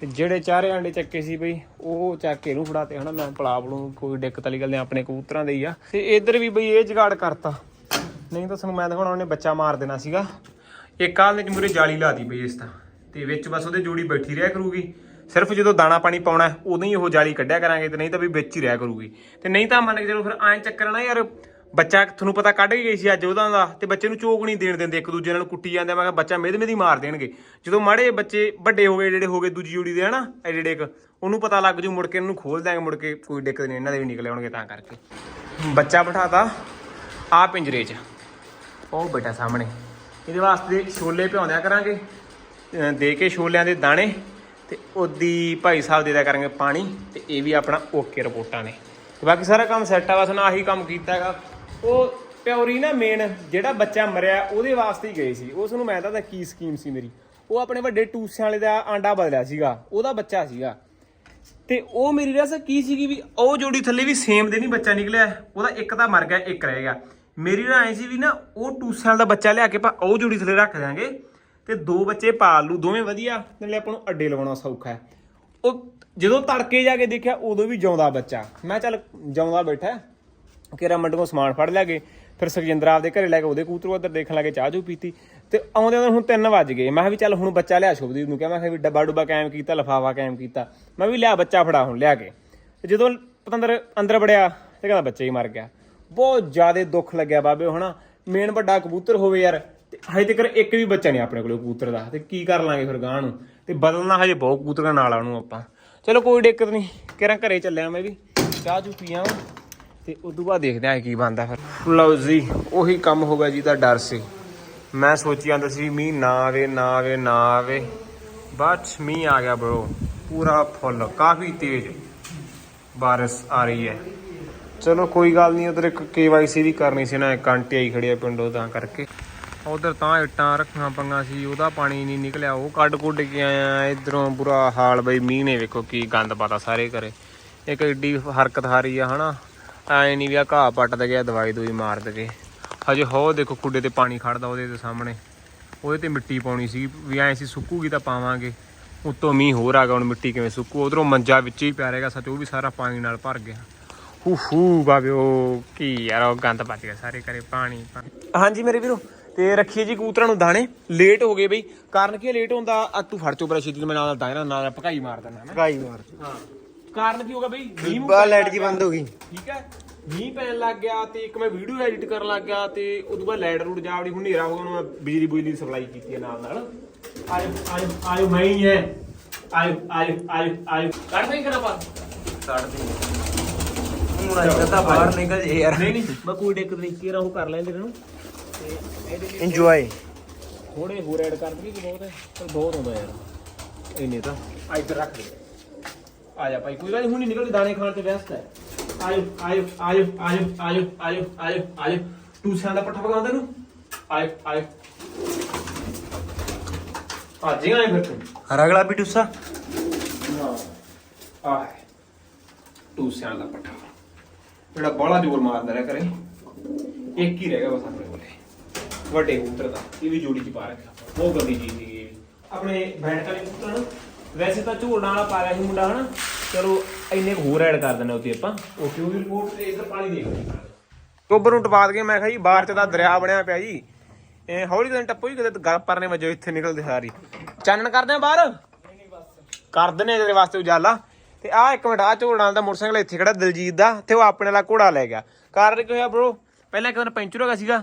ਤੇ ਜਿਹੜੇ ਚਾਰੇ ਆਂਡੇ ਚੱਕੇ ਸੀ ਬਈ, ਉਹ ਚੱਕ ਕੇ ਇਹਨੂੰ ਫੜਾਤੇ। ਹਨਾ, ਮੈਂ ਪਲਾਬ ਨੂੰ ਕੋਈ ਦਿੱਕਤ ਵਾਲੀ ਗੱਲ ਨਹੀਂ, ਆਪਣੇ ਕਬੂਤਰਾਂ ਦੇ ਹੀ ਆ। ਤੇ ਇੱਧਰ ਵੀ ਬਈ ਇਹ ਜਗਾੜ ਕਰਤਾ। ਨਹੀਂ ਤਾਂ ਤੁਹਾਨੂੰ ਮੈਂ ਦਿਖਾਉਣਾ, ਉਹਨੇ ਬੱਚਾ ਮਾਰ ਦੇਣਾ ਸੀਗਾ। ਇੱਕ ਆਲ ਨੇ ਮੂਰੇ ਜਾਲੀ ਲਾਤੀ ਬਈ ਇਸ ਤਾਂ। ਤੇ ਵਿੱਚ ਬਸ ਉਹਦੇ ਜੋੜੀ ਬੈਠੀ ਰਿਹਾ ਕਰੂਗੀ। ਸਿਰਫ ਜਦੋਂ ਦਾਣਾ ਪਾਣੀ ਪਾਉਣਾ ਉਦੋਂ ਹੀ ਉਹ ਜਾਲੀ ਕੱਢਿਆ ਕਰਾਂਗੇ ਤੇ ਨਹੀਂ ਤਾਂ ਵੀ ਵਿੱਚ ਹੀ ਰਹਿ ਕਰੂਗੀ। ਤੇ ਨਹੀਂ ਤਾਂ ਮੰਨ ਕੇ ਚਲੋ ਫਿਰ ਐਂ ਚੱਕਰ ਨਾ ਯਾਰ, ਬੱਚਾ ਤੁਹਾਨੂੰ ਪਤਾ ਕੱਢ ਕੇ ਗਈ ਸੀ ਅੱਜ ਉਹਦਾ ਦਾ, ਤੇ ਬੱਚੇ ਨੂੰ ਚੋਕ ਨਹੀਂ ਦੇਣ ਦਿੰਦੇ ਇੱਕ ਦੂਜੇ ਨਾਲ, ਕੁੱਟੀ ਜਾਂਦੇ ਮੈਂ ਕਿਹਾ ਬੱਚਾ ਮਿਹਦ ਮਿਹਦੀ ਮਾਰ ਦੇਣਗੇ। ਜਦੋਂ ਮਾੜੇ ਬੱਚੇ ਵੱਡੇ ਹੋ ਗਏ, ਜਿਹੜੇ ਹੋ ਗਏ ਦੂਜੀ ਜੋੜੀ ਦੇ, ਹਨਾ, ਇਹ ਜਿਹੜੇ ਇੱਕ, ਉਹਨੂੰ ਪਤਾ ਲੱਗ ਜੂ ਮੁੜ ਕੇ ਇਹਨੂੰ ਖੋਲ ਦਾਂਗੇ ਮੁੜ ਕੇ ਕੋਈ ਦਿੱਕਤ ਨਹੀਂ, ਇਹਨਾਂ ਦੇ ਵੀ ਨਿਕਲੇ ਆਉਣਗੇ ਤਾਂ ਕਰਕੇ। ਬੱਚਾ ਬਿਠਾਤਾ ਆ ਪਿੰਜਰੇ 'ਚ। ਉਹ ਬੇਟਾ ਸਾਹਮਣੇ। ਇਹਦੇ ਵਾਸਤੇ ਛੋਲੇ ਭਿਉਂਦਿਆ ਕਰਾਂਗੇ ਦੇ ਕੇ ਛੋਲਿਆਂ ਦੇ ਦਾਣੇ। ਤੇ ਉਹਦੀ ਭਾਈ ਸਾਹਿਬ ਦੇ ਦਿਆ ਕਰਾਂਗੇ ਪਾਣੀ ਤੇ ਇਹ ਵੀ ਆਪਣਾ ਓਕੇ ਰਿਪੋਰਟਾਂ ਨੇ। ਤੇ ਬਾਕੀ ਸਾਰਾ ਕੰਮ ਸੈੱਟ ਆ, ਬਸ ਨਾ ਆਹੀ ਕੰਮ ਕੀਤਾ ਹੈਗਾ। ਉਹ ਪਿਉਰੀ ਨਾ ਮੇਨ ਜਿਹੜਾ ਬੱਚਾ ਮਰਿਆ, ਉਹਦੇ ਵਾਸਤੇ ਹੀ ਗਏ ਸੀ। ਉਸ ਨੂੰ ਮੈਂ ਤਾਂ ਕੀ ਸਕੀਮ ਸੀ ਮੇਰੀ। ਉਹ ਆਪਣੇ ਵੱਡੇ ਟੂਸਿਆਂ ਵਾਲੇ ਦਾ ਆਂਡਾ ਬਦਲਿਆ ਸੀਗਾ, ਉਹਦਾ ਬੱਚਾ ਸੀਗਾ। ਤੇ ਉਹ ਮੇਰੀ ਰਸ ਕੀ ਸੀਗੀ ਵੀ ਉਹ ਜੋੜੀ ਥੱਲੇ ਵੀ ਸੇਮ ਦੇ ਨਹੀਂ ਬੱਚਾ ਨਿਕਲਿਆ। ਉਹਦਾ ਇੱਕ ਤਾਂ ਮਰ ਗਿਆ, ਇੱਕ ਰਹਿ ਗਿਆ। ਮੇਰੀ ਰਾਏ ਸੀ ਵੀ ਨਾ ਉਹ ਟੂਸਿਆਂ ਦਾ ਬੱਚਾ ਲਿਆ ਕੇ ਆਪਾਂ ਉਹ ਜੋੜੀ ਥੱਲੇ ਰੱਖ ਦਿਆਂਗੇ। ਤੇ ਦੋ ਬੱਚੇ ਪਾਲ ਲੂ, ਦੋਵੇਂ ਵਧੀਆ, ਨਾਲੇ ਆਪਾਂ ਨੂੰ ਅੱਡੇ ਲਵਾਉਣਾ ਸੌਖਾ ਹੈ। ਉਹ ਜਦੋਂ ਤੜਕੇ ਜਾ ਕੇ ਦੇਖਿਆ, ਉਦੋਂ ਵੀ ਜਿਉਂਦਾ ਬੱਚਾ। ਮੈਂ ਚੱਲ ਜਿਉਂਦਾ ਬੈਠਾ ਕਿਰਾ ਮੰਡੋਂ ਸਮਾਨ ਫੜ ਲਿਆ ਗਏ ਫਿਰ ਸੁਖਜਿੰਦਰ ਆਪਦੇ ਘਰੇ ਲੈ ਕੇ ਉਹਦੇ ਕੂਤਰੂ ਉੱਧਰ ਦੇਖਣ ਲੱਗੇ, ਚਾਹ ਚੂ ਪੀਤੀ। ਤੇ ਆਉਂਦੇ ਆਉਂਦੇ ਹੁਣ 3 ਵੱਜ ਗਏ। ਮੈਂ ਕਿਹਾ ਵੀ ਚੱਲ ਹੁਣ ਬੱਚਾ ਲਿਆ ਸ਼ੁਭਦੀਪ ਨੂੰ, ਕਿਹਾ ਮੈਂ ਕਿਹਾ ਵੀ ਡੱਬਾ ਡੁੱਬਾ ਕਾਇਮ ਕੀਤਾ, ਲਫਾਫਾ ਕਾਇਮ ਕੀਤਾ। ਮੈਂ ਵੀ ਲਿਆ ਬੱਚਾ ਫੜਾ ਹੁਣ, ਲਿਆ ਕੇ। ਤੇ ਜਦੋਂ ਪਤੰਦਰ ਅੰਦਰ ਵੜਿਆ, ਤੇ ਕਹਿੰਦਾ ਬੱਚਾ ਹੀ ਮਰ ਗਿਆ। ਬਹੁਤ ਜ਼ਿਆਦਾ ਦੁੱਖ ਲੱਗਿਆ ਬਾਬੇ, ਹਨਾ। ਮੇਨ ਵੱਡਾ ਕਬੂਤਰ ਹੋਵੇ ਯਾਰ। ਤੇ ਹਜੇ ਤੱਕ ਇੱਕ ਵੀ ਬੱਚਾ ਨਹੀਂ ਆਪਣੇ ਕੋਲੇ ਕਬੂਤਰ ਦਾ। ਤੇ ਕੀ ਕਰ ਲਾਂਗੇ ਫਿਰ ਗਾਂ ਨੂੰ? ਤੇ ਬਦਲਣਾ ਹਜੇ ਬਹੁਤ ਕਬੂਤਰਾਂ ਨਾਲ ਆ ਉਹਨੂੰ ਆਪਾਂ। ਚਲੋ ਕੋਈ ਦਿੱਕਤ ਨਹੀਂ। ਕਿਰਾਂ ਘਰੇ ਚੱਲਿਆ ਮੈਂ ਵੀ। ਚਾਹ ਚੂ ਪੀਆਂ ਤੇ ਉਦੋਂ ਬਾਅਦ ਦੇਖਦੇ ਆਂ ਕੀ ਬਣਦਾ ਫਿਰ। ਲਓ ਜੀ, ਉਹੀ ਕੰਮ ਹੋ ਗਿਆ ਜੀ ਦਾ ਡਰ ਸੀ। ਮੈਂ ਸੋਚੀ ਜਾਂਦਾ ਸੀ ਮੀਂਹ ਨਾ ਆਵੇ ਨਾ ਆਵੇ ਨਾ ਆਵੇ। ਬਾਅਦ ਮੀਂਹ ਆ ਗਿਆ ਬ్రో ਪੂਰਾ ਫੁੱਲ, ਕਾਫੀ ਤੇਜ਼ ਬਾਰਿਸ਼ ਆ ਰਹੀ ਹੈ। ਚਲੋ ਕੋਈ ਗੱਲ ਨਹੀਂ, ਉਧਰ ਇੱਕ ਕੇਵਾਈਸੀ ਵੀ ਕਰਨੀ ਸੀ ਨਾ, ਇੱਕ ਆਂਟੀ ਆਈ ਖੜੀ ਆ ਪਿੰਡੋਂ ਤਾਂ ਕਰਕੇ। ਉਧਰ ਤਾਂ ਇੱਟਾਂ ਰੱਖਾਂ ਪੰਗਾ ਸੀ, ਉਹਦਾ ਪਾਣੀ ਨਹੀਂ ਨਿਕਲਿਆ। ਉਹ ਕੱਢ ਕੁੱਢ ਕੇ ਆਇਆ ਇਧਰੋਂ ਬੁਰਾ ਹਾਲ ਬਈ, ਮੀਂਹ ਨੇ ਵੇਖੋ ਕੀ ਗੰਦ ਪਾਤਾ ਸਾਰੇ ਘਰੇ। ਇੱਕ ਏਡੀ ਹਰਕਤ ਹਾਰੀ ਆ, ਹਨਾ। ਐ ਨਹੀਂ ਵੀ ਆ ਘਾਹ ਪੱਟ ਦੇ ਗਿਆ, ਦਵਾਈ ਦੂਈ ਮਾਰ ਦਗੇ ਹਜੇ ਹੋ ਦੇਖੋ ਕੁੱਡੇ ਤੇ ਪਾਣੀ ਖੜਦਾ ਉਹਦੇ ਦੇ ਸਾਹਮਣੇ। ਉਹਦੇ ਤੇ ਮਿੱਟੀ ਪਾਉਣੀ ਸੀ, ਵੀ ਐ ਸੀ ਸੁੱਕੂਗੀ ਤਾਂ ਪਾਵਾਂਗੇ। ਉੱਤੋਂ ਮੀਂਹ ਹੋਰ ਆ ਗਿਆ, ਹੁਣ ਮਿੱਟੀ ਕਿਵੇਂ ਸੁੱਕੂ? ਉਧਰੋਂ ਮੰਜਾ ਵਿੱਚ ਹੀ ਪਿਆ ਰਹੇਗਾ ਸੱਚ, ਉਹ ਵੀ ਸਾਰਾ ਪਾਣੀ ਨਾਲ ਭਰ ਗਿਆ। ਹੂ ਹੂ ਬਾਬੇ ਕੀ ਯਾਰ, ਉਹ ਗੰਦ ਪੱਜ ਗਿਆ ਸਾਰੇ ਘਰੇ, ਪਾਣੀ ਪਾਣੀ। ਹਾਂਜੀ ਮੇਰੇ ਵੀਰੋ ਤੇ ਰੱਖੀਏ ਜੀ ਕਬੂਤਰਾਂ ਨੂੰ ਦਾਣੇ। ਲੇਟ ਹੋ ਗਏ ਬਈ। ਕਾਰਨ ਕੀ ਲੇਟ ਹੁੰਦਾ ਆ ਤੂੰ ਫੜ ਚੋ ਬੜਾ ਛੇਤੀ ਮੈਂ ਨਾਲ ਦਾਇਰਾ ਨਾਲ ਭਕਾਈ ਮਾਰ ਦਿੰਦਾ ਮੈਂ ਕਾਈ ਮਾਰ ਹਾਂ। ਕਾਰਨ ਕੀ ਹੋਗਾ ਬਈ? ਮੀਂਹ ਮੂੰਹ ਬਾ ਪੈਣ ਲਾਈਟ ਲੱਗ ਜੀ ਗਿਆ। ਬੰਦ ਹੋ ਗਈ। ਠੀਕ ਹੈ? ਮੀਂਹ ਪੈਣ ਲੱਗ ਗਿਆ ਤੇ ਇੱਕ ਮੈਂ ਵੀਡੀਓ ਐਡਿਟ ਕਰਨ ਲੱਗ ਗਿਆ ਤੇ ਉਦੋਂ ਬਾਅਦ ਲਾਈਟ ਰੂਟ ਜਾਵੜੀ ਹੁਣ ਹਨੇਰਾ ਹੋ ਗਿਆ ਉਹਨੂੰ ਮੈਂ ਬਿਜਲੀ ਬੁਜਲੀ ਦੀ ਸਪਲਾਈ ਕੀਤੀ ਹੈ ਨਾਲ ਨਾਲ। ਆਇਓ ਆਇਓ ਆਇਓ ਮੈਂ ਹੀ ਹੈ। ਆਇਓ ਆਇਓ ਆਇਓ ਆਇਓ। ਕੱਢ ਨਹੀਂ ਕਰਾ ਪਾ ਕੱਢ ਦੇ ਹੁਣ ਅੱਜ ਤਾਂ ਬਾਹਰ ਨਿਕਲ ਜੇ ਯਾਰ। ਨਹੀਂ ਨਹੀਂ ਮੈਂ ਕੋਈ ਦਿੱਕਤ ਨਹੀਂ। ਉਹ ਕਰ ਲੈਂਦੇ ਇਹਨੂੰ ਤੇ ਇੰਜੋਏ ਥੋੜੇ ਹੋਰ ਐਡ ਕਰ ਦਈਏ ਕਿ ਬਹੁਤ ਹੈ ਬਹੁਤ ਹੁੰਦਾ ਯਾਰ। ਇੰਨੇ ਤਾਂ। ਆ ਇੱਧਰ ਰੱਖ ਦੇ। ਆ ਜਾ ਭਾਈ ਕੋਈ ਗੱਲ ਨੀ, ਹੁਣ ਨਹੀਂ ਨਿਕਲਦੇ ਦਾਣੇ ਖਾਣ ਤੇ ਵਿਅਸਤ ਹੈ। ਆਇਓ ਆਇਓ ਆਇਓ ਆਇਓ ਆਇਓ ਆਇਓ ਆਇਓ ਆਇਓ। ਟੂਸਿਆਂ ਦਾ ਪੱਠਾ ਪਕਾਉਂਦੇ ਨੂੰ? ਆਇਓ ਆਇਓ। ਆ ਜਿਹਾ ਫਿਰ ਤੂੰ। ਰਗਲਾ ਵੀ ਟੁੱਸਾ? ਆ ਟੂਸਿਆਂ ਦਾ ਪੱਠਾ। ਜਿਹੜਾ ਬੜਾ ਜ਼ੋਰ ਮਾਰਦਾ ਰਿਹਾ ਕਰੇ। ਇੱਕ ਹੀ ਰਹਿ ਗਿਆ ਬਸ ਆਪਣੇ ਕੋਲੇ। ਵੱਡੇ ਕਬੂਤਰ ਦਾ, ਇਹ ਵੀ ਜੋੜੀ ਚ ਪਾ ਰੱਖਿਆ। ਬਹੁਤ ਗੰਦੀ ਚੀਜ਼ ਸੀ ਇਹ। ਵੀ। ਆਪਣੇ ਬੈਂਡ ਵਾਲੇ ਕਬੂਤਰ ਨੂੰ, ਵੈਸੇ ਤਾਂ ਝੋਲਣਾ ਵਾਲਾ ਪਾ ਰਿਹਾ ਸੀ ਮੁੰਡਾ, ਹਨਾ? ਚਲੋ, ਇੰਨੇ ਕੁ ਹੋਰ ਐਡ ਕਰ ਦਿੰਦੇ ਉੱਤੇ ਆਪਾਂ। ਓਕੇ ਉਹ ਰਿਪੋਰਟ ਤੇ ਇਧਰ ਪਾਣੀ ਦੇਖ ਲਈ ਟੋਬਰ ਨੂੰ ਟਪਾ ਕੇ ਮੈਂ ਕਿਹਾ ਜੀ, ਬਾਹਰ ਚ ਦਾ ਦਰਿਆ ਬਣਿਆ ਪਿਆ ਜੀ। ਇਹ ਹੌਲੀ ਦਿਨ ਟੱਪੋ ਜੀ, ਕਿਤੇ ਗੱਲ ਪਰਨੇ ਵਜੋ ਇੱਥੇ ਨਿਕਲਦੇ ਸਾਰੀ। ਚਾਨਣ ਕਰਦੇ ਆ ਬਾਹਰ? ਕਰ ਦਿੰਨੇ ਤੇਰੇ ਵਾਸਤੇ ਉਜਾਲਾ। ਤੇ ਆ ਇੱਕ ਮਿੰਟ ਆ ਝੋਲਣਾ ਦਾ ਮੋਟਰਸਾਈਕਲ ਇੱਥੇ ਖੜਾ ਦਲਜੀਤ ਦਾ, ਤੇ ਉਹ ਆਪਣੇ ਵਾਲਾ ਘੋੜਾ ਲੈ ਗਿਆ। ਕਾਰਨ ਕੀ ਹੋਇਆ ਬ్రో ਪਹਿਲਾਂ ਇੱਕ ਦਿਨ ਪੈਂਚਰ ਹੋ ਗਿਆ ਸੀਗਾ।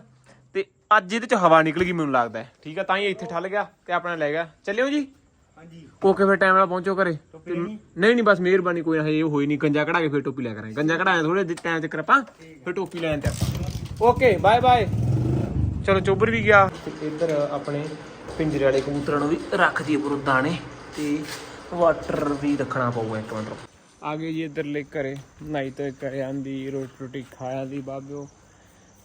ਅੱਜ ਇਹਦੇ ਚ ਹਵਾ ਨਿਕਲ ਗਈ ਮੈਨੂੰ ਲੱਗਦਾ ਹੈ। ਠੀਕ ਆ ਤਾਂ ਹੀ ਇੱਥੇ ਠੱਲ ਗਿਆ ਤੇ ਆਪਣਾ ਲੈ ਗਿਆ। ਚੱਲਿਓ ਜੀ। ਹਾਂਜੀ। ਓਕੇ ਫਿਰ ਟਾਈਮ ਨਾਲ ਪਹੁੰਚੋ ਘਰੇ। ਤੇ- ਨਹੀਂ ਨਹੀਂ ਬਸ ਮਿਹਰਬਾਨੀ ਕੋਈ ਨਾ ਇਹ ਹੋਈ ਨਹੀਂ। ਗੰਜਾ ਕਢਾ ਕੇ ਫਿਰ ਟੋਪੀ ਲੈ ਕਰਾਂਗੇ ਗੰਜਾ ਕਢਾਇਆ ਥੋੜੇ ਟਾਈਮ ਤੱਕ ਆਪਾਂ। ਫਿਰ ਟੋਪੀ ਲੈਣ ਤੇ ਆਪਾਂ। ਓਕੇ ਬਾਏ ਬਾਏ ਚਲੋ ਚੋਬਰ ਵੀ ਗਿਆ। ਤੇ ਇੱਧਰ ਆਪਣੇ ਪਿੰਜਰੇ ਵਾਲੇ ਕਬੂਤਰਾਂ ਨੂੰ ਵੀ ਰੱਖ ਦਈਏ ਪੁਰੋ ਦਾਣੇ ਤੇ ਵਾਟਰ ਵੀ ਰੱਖਣਾ ਪਊਗਾ ਇੱਕ ਮਿੰਟ ਆ ਗਏ ਜੀ ਇੱਧਰ ਲੈ ਘਰੇ। ਨਾਈ ਤੇ ਘਰੇ ਆਂਦੀ ਰੋਟੀ ਰੋਟੀ ਖਾਇਆ ਦੀ ਬਾਬਿਓ।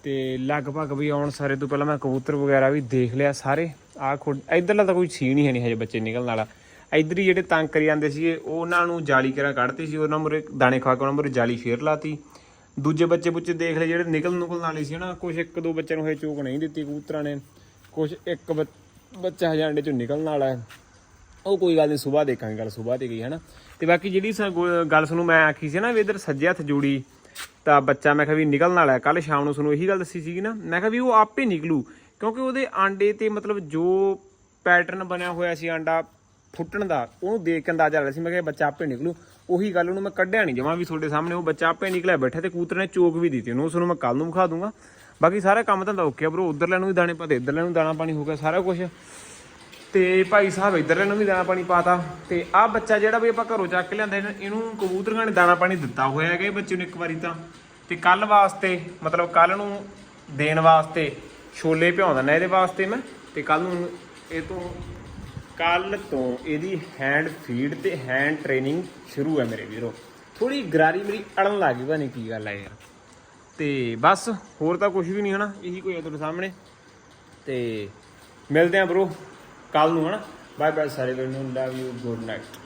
ਤੇ ਲਗਭਗ ਵੀ ਆਉਣ ਸਾਰੇ ਤੋਂ ਪਹਿਲਾਂ ਮੈਂ ਕਬੂਤਰ ਵਗੈਰਾ ਵੀ ਦੇਖ ਲਿਆ ਸਾਰੇ। ਆ ਖੁਦ ਇਧਰਲਾ ਤਾਂ ਕੋਈ ਸੀਨ ਹੀ ਹੈ ਨਹੀਂ ਹਜੇ ਬੱਚੇ ਨਿਕਲਣ ਵਾਲਾ। ਇਧਰ ਹੀ ਜਿਹੜੇ ਤੰਗ ਕਰੀ ਜਾਂਦੇ ਸੀਗੇ, ਉਹਨਾਂ ਨੂੰ ਜਾਲੀ ਕਰਾ ਕੱਢਤੀ ਸੀ, ਉਹਨਾਂ ਮੁਰੇ ਦਾਣੇ ਖਾ ਕੇ ਉਹਨਾਂ ਮੁਰੇ ਜਾਲੀ ਫੇਰ ਲਾਤੀ। ਦੂਜੇ ਬੱਚੇ ਬੁੱਚੇ ਦੇਖ ਲਏ, ਜਿਹੜੇ ਨਿਕਲ ਨੁਕਲ ਨਾਲੇ ਸੀ ਨਾ ਕੁਝ ਇੱਕ ਦੋ ਬੱਚਿਆਂ ਨੂੰ ਹਜੇ ਚੋਕ ਨਹੀਂ ਦਿੱਤੀ ਕਬੂਤਰਾਂ ਨੇ। ਕੁਝ ਇੱਕ ਬੱਚ- ਬੱਚਾ ਹਜੇ ਅੰਡੇ ਚੋਂ ਨਿਕਲਣ ਵਾਲਾ ਹੈ। ਉਹ ਕੋਈ ਗੱਲ ਨਹੀਂ ਸਵੇਰ ਦੇਖਾਂਗੇ, ਗੱਲ ਸਵੇਰ ਤੇ ਗਈ ਹੈ ਨਾ ਤੇ ਬਾਕੀ ਜਿਹੜੀ ਸ- ਗੋ- ਗੱਲ ਤੁਹਾਨੂੰ ਮੈਂ ਆਖੀ ਸੀ ਨਾ, ਵੀ ਇਧਰ ਸੱਜੇ ਹੱਥ ਜੋੜੀ ਤਾਂ ਬੱਚਾ ਮੈਂ ਕਿਹਾ ਵੀ ਨਿਕਲਣ ਵਾਲਾ ਹੈ ਕੱਲ ਸ਼ਾਮ ਨੂੰ ਤੁਹਾਨੂੰ ਇਹੀ ਗੱਲ ਦੱਸੀ ਸੀਗੀ ਨਾ। ਮੈਂ ਕਿਹਾ ਵੀ ਉਹ ਆਪੇ ਨਿਕਲੂ, ਕਿਉਂਕਿ ਉਹਦੇ ਆਂਡੇ ਤੇ ਮਤਲਬ ਜੋ ਪੈਟਰਨ ਬਣਿਆ ਹੋਇਆ ਸੀ ਆਂਡਾ ਫੁੱਟਣ ਦਾ, ਉਹਨੂੰ ਦੇਖ ਕੇ ਅੰਦਾਜ਼ਾ ਲੱਗ ਸੀ। ਮੈਂ ਕਿਹਾ ਇਹ ਬੱਚਾ ਆਪੇ ਨਿਕਲੂ। ਉਹੀ ਗੱਲ ਉਹਨੂੰ ਮੈਂ ਕੱਢਿਆ ਨਹੀਂ, ਜਮਾਂ ਵੀ ਤੁਹਾਡੇ ਸਾਹਮਣੇ ਉਹ ਬੱਚਾ ਆਪੇ ਨਿਕਲਿਆ ਬੈਠਾ ਤੇ ਕੂਤਰ ਨੇ ਚੋਕ ਵੀ ਦਿੱਤੀ ਉਹਨੂੰ ਉਸ ਨੂੰ ਮੈਂ ਕੱਲ ਨੂੰ ਵਿਖਾ ਦੂੰਗਾ। ਬਾਕੀ ਸਾਰਾ ਕੰਮ ਤਾਂ ਓਕੇ ਆ ਬਰੋ ਉਧਰ ਨੂੰ ਵੀ ਦਾਣੇ ਪਾਤੇ ਲੈਣ ਨੂੰ ਦਾਣਾ ਪਾਣੀ ਹੋ ਗਿਆ, ਸਾਰਾ ਕੁਝ ਤੇ ਭਾਈ ਸਾਹਿਬ ਇਧਰਲੇ ਨੂੰ ਵੀ ਦਾਣਾ ਪਾਣੀ ਪਾਤਾ ਤੇ ਆਹ ਬੱਚਾ ਜਿਹੜਾ ਵੀ ਆਪਾਂ ਘਰੋਂ ਚੱਕ ਕੇ ਲਿਆਂਦਾ ਇਹਨੂੰ- ਕਬੂਤਰਾਂ ਨੇ ਦਾਣਾ ਪਾਣੀ ਦਿੱਤਾ ਹੋਇਆ ਹੈਗਾ ਇਹ ਬੱਚੇ ਨੂੰ ਇੱਕ ਵਾਰੀ ਤਾਂ। ਤੇ ਕੱਲ ਵਾਸਤੇ, ਮਤਲਬ ਕੱਲ ਨੂੰ ਦੇਣ ਵਾਸਤੇ ਛੋਲੇ ਭਿਉਂ ਦਿੰਦਾ ਇਹਦੇ ਵਾਸਤੇ ਮੈਂ, ਤੇ ਕੱਲ ਨੂੰ ਇਹ ਤੋਂ ਕੱਲ ਤੋਂ ਇਹਦੀ ਹੈਂਡ ਫੀਡ ਤੇ ਹੈਂਡ ਟ੍ਰੇਨਿੰਗ ਸ਼ੁਰੂ ਹੈ ਮੇਰੇ ਵੀਰੋ। ਥੋੜੀ ਗਰਾਰੀ ਮੇਰੀ ਅੜਨ ਲੱਗ ਗਈ, ਪਤਾ ਨਹੀਂ ਕੀ ਗੱਲ ਹੈ ਯਾਰ। ਤੇ ਬਸ ਹੋਰ ਤਾਂ ਕੁਝ ਵੀ ਨਹੀਂ ਹਨਾ, ਇਹੀ ਕੋਈ ਹੈ ਤੁਹਾਡੇ ਸਾਹਮਣੇ। ਤੇ ਮਿਲਦੇ ਆਂ ਬ్రో ਕੱਲ ਨੂੰ ਹਨਾ। ਬਾਏ ਬਾਏ ਸਾਰੇ ਵੀਰ ਨੂੰ। Love you good night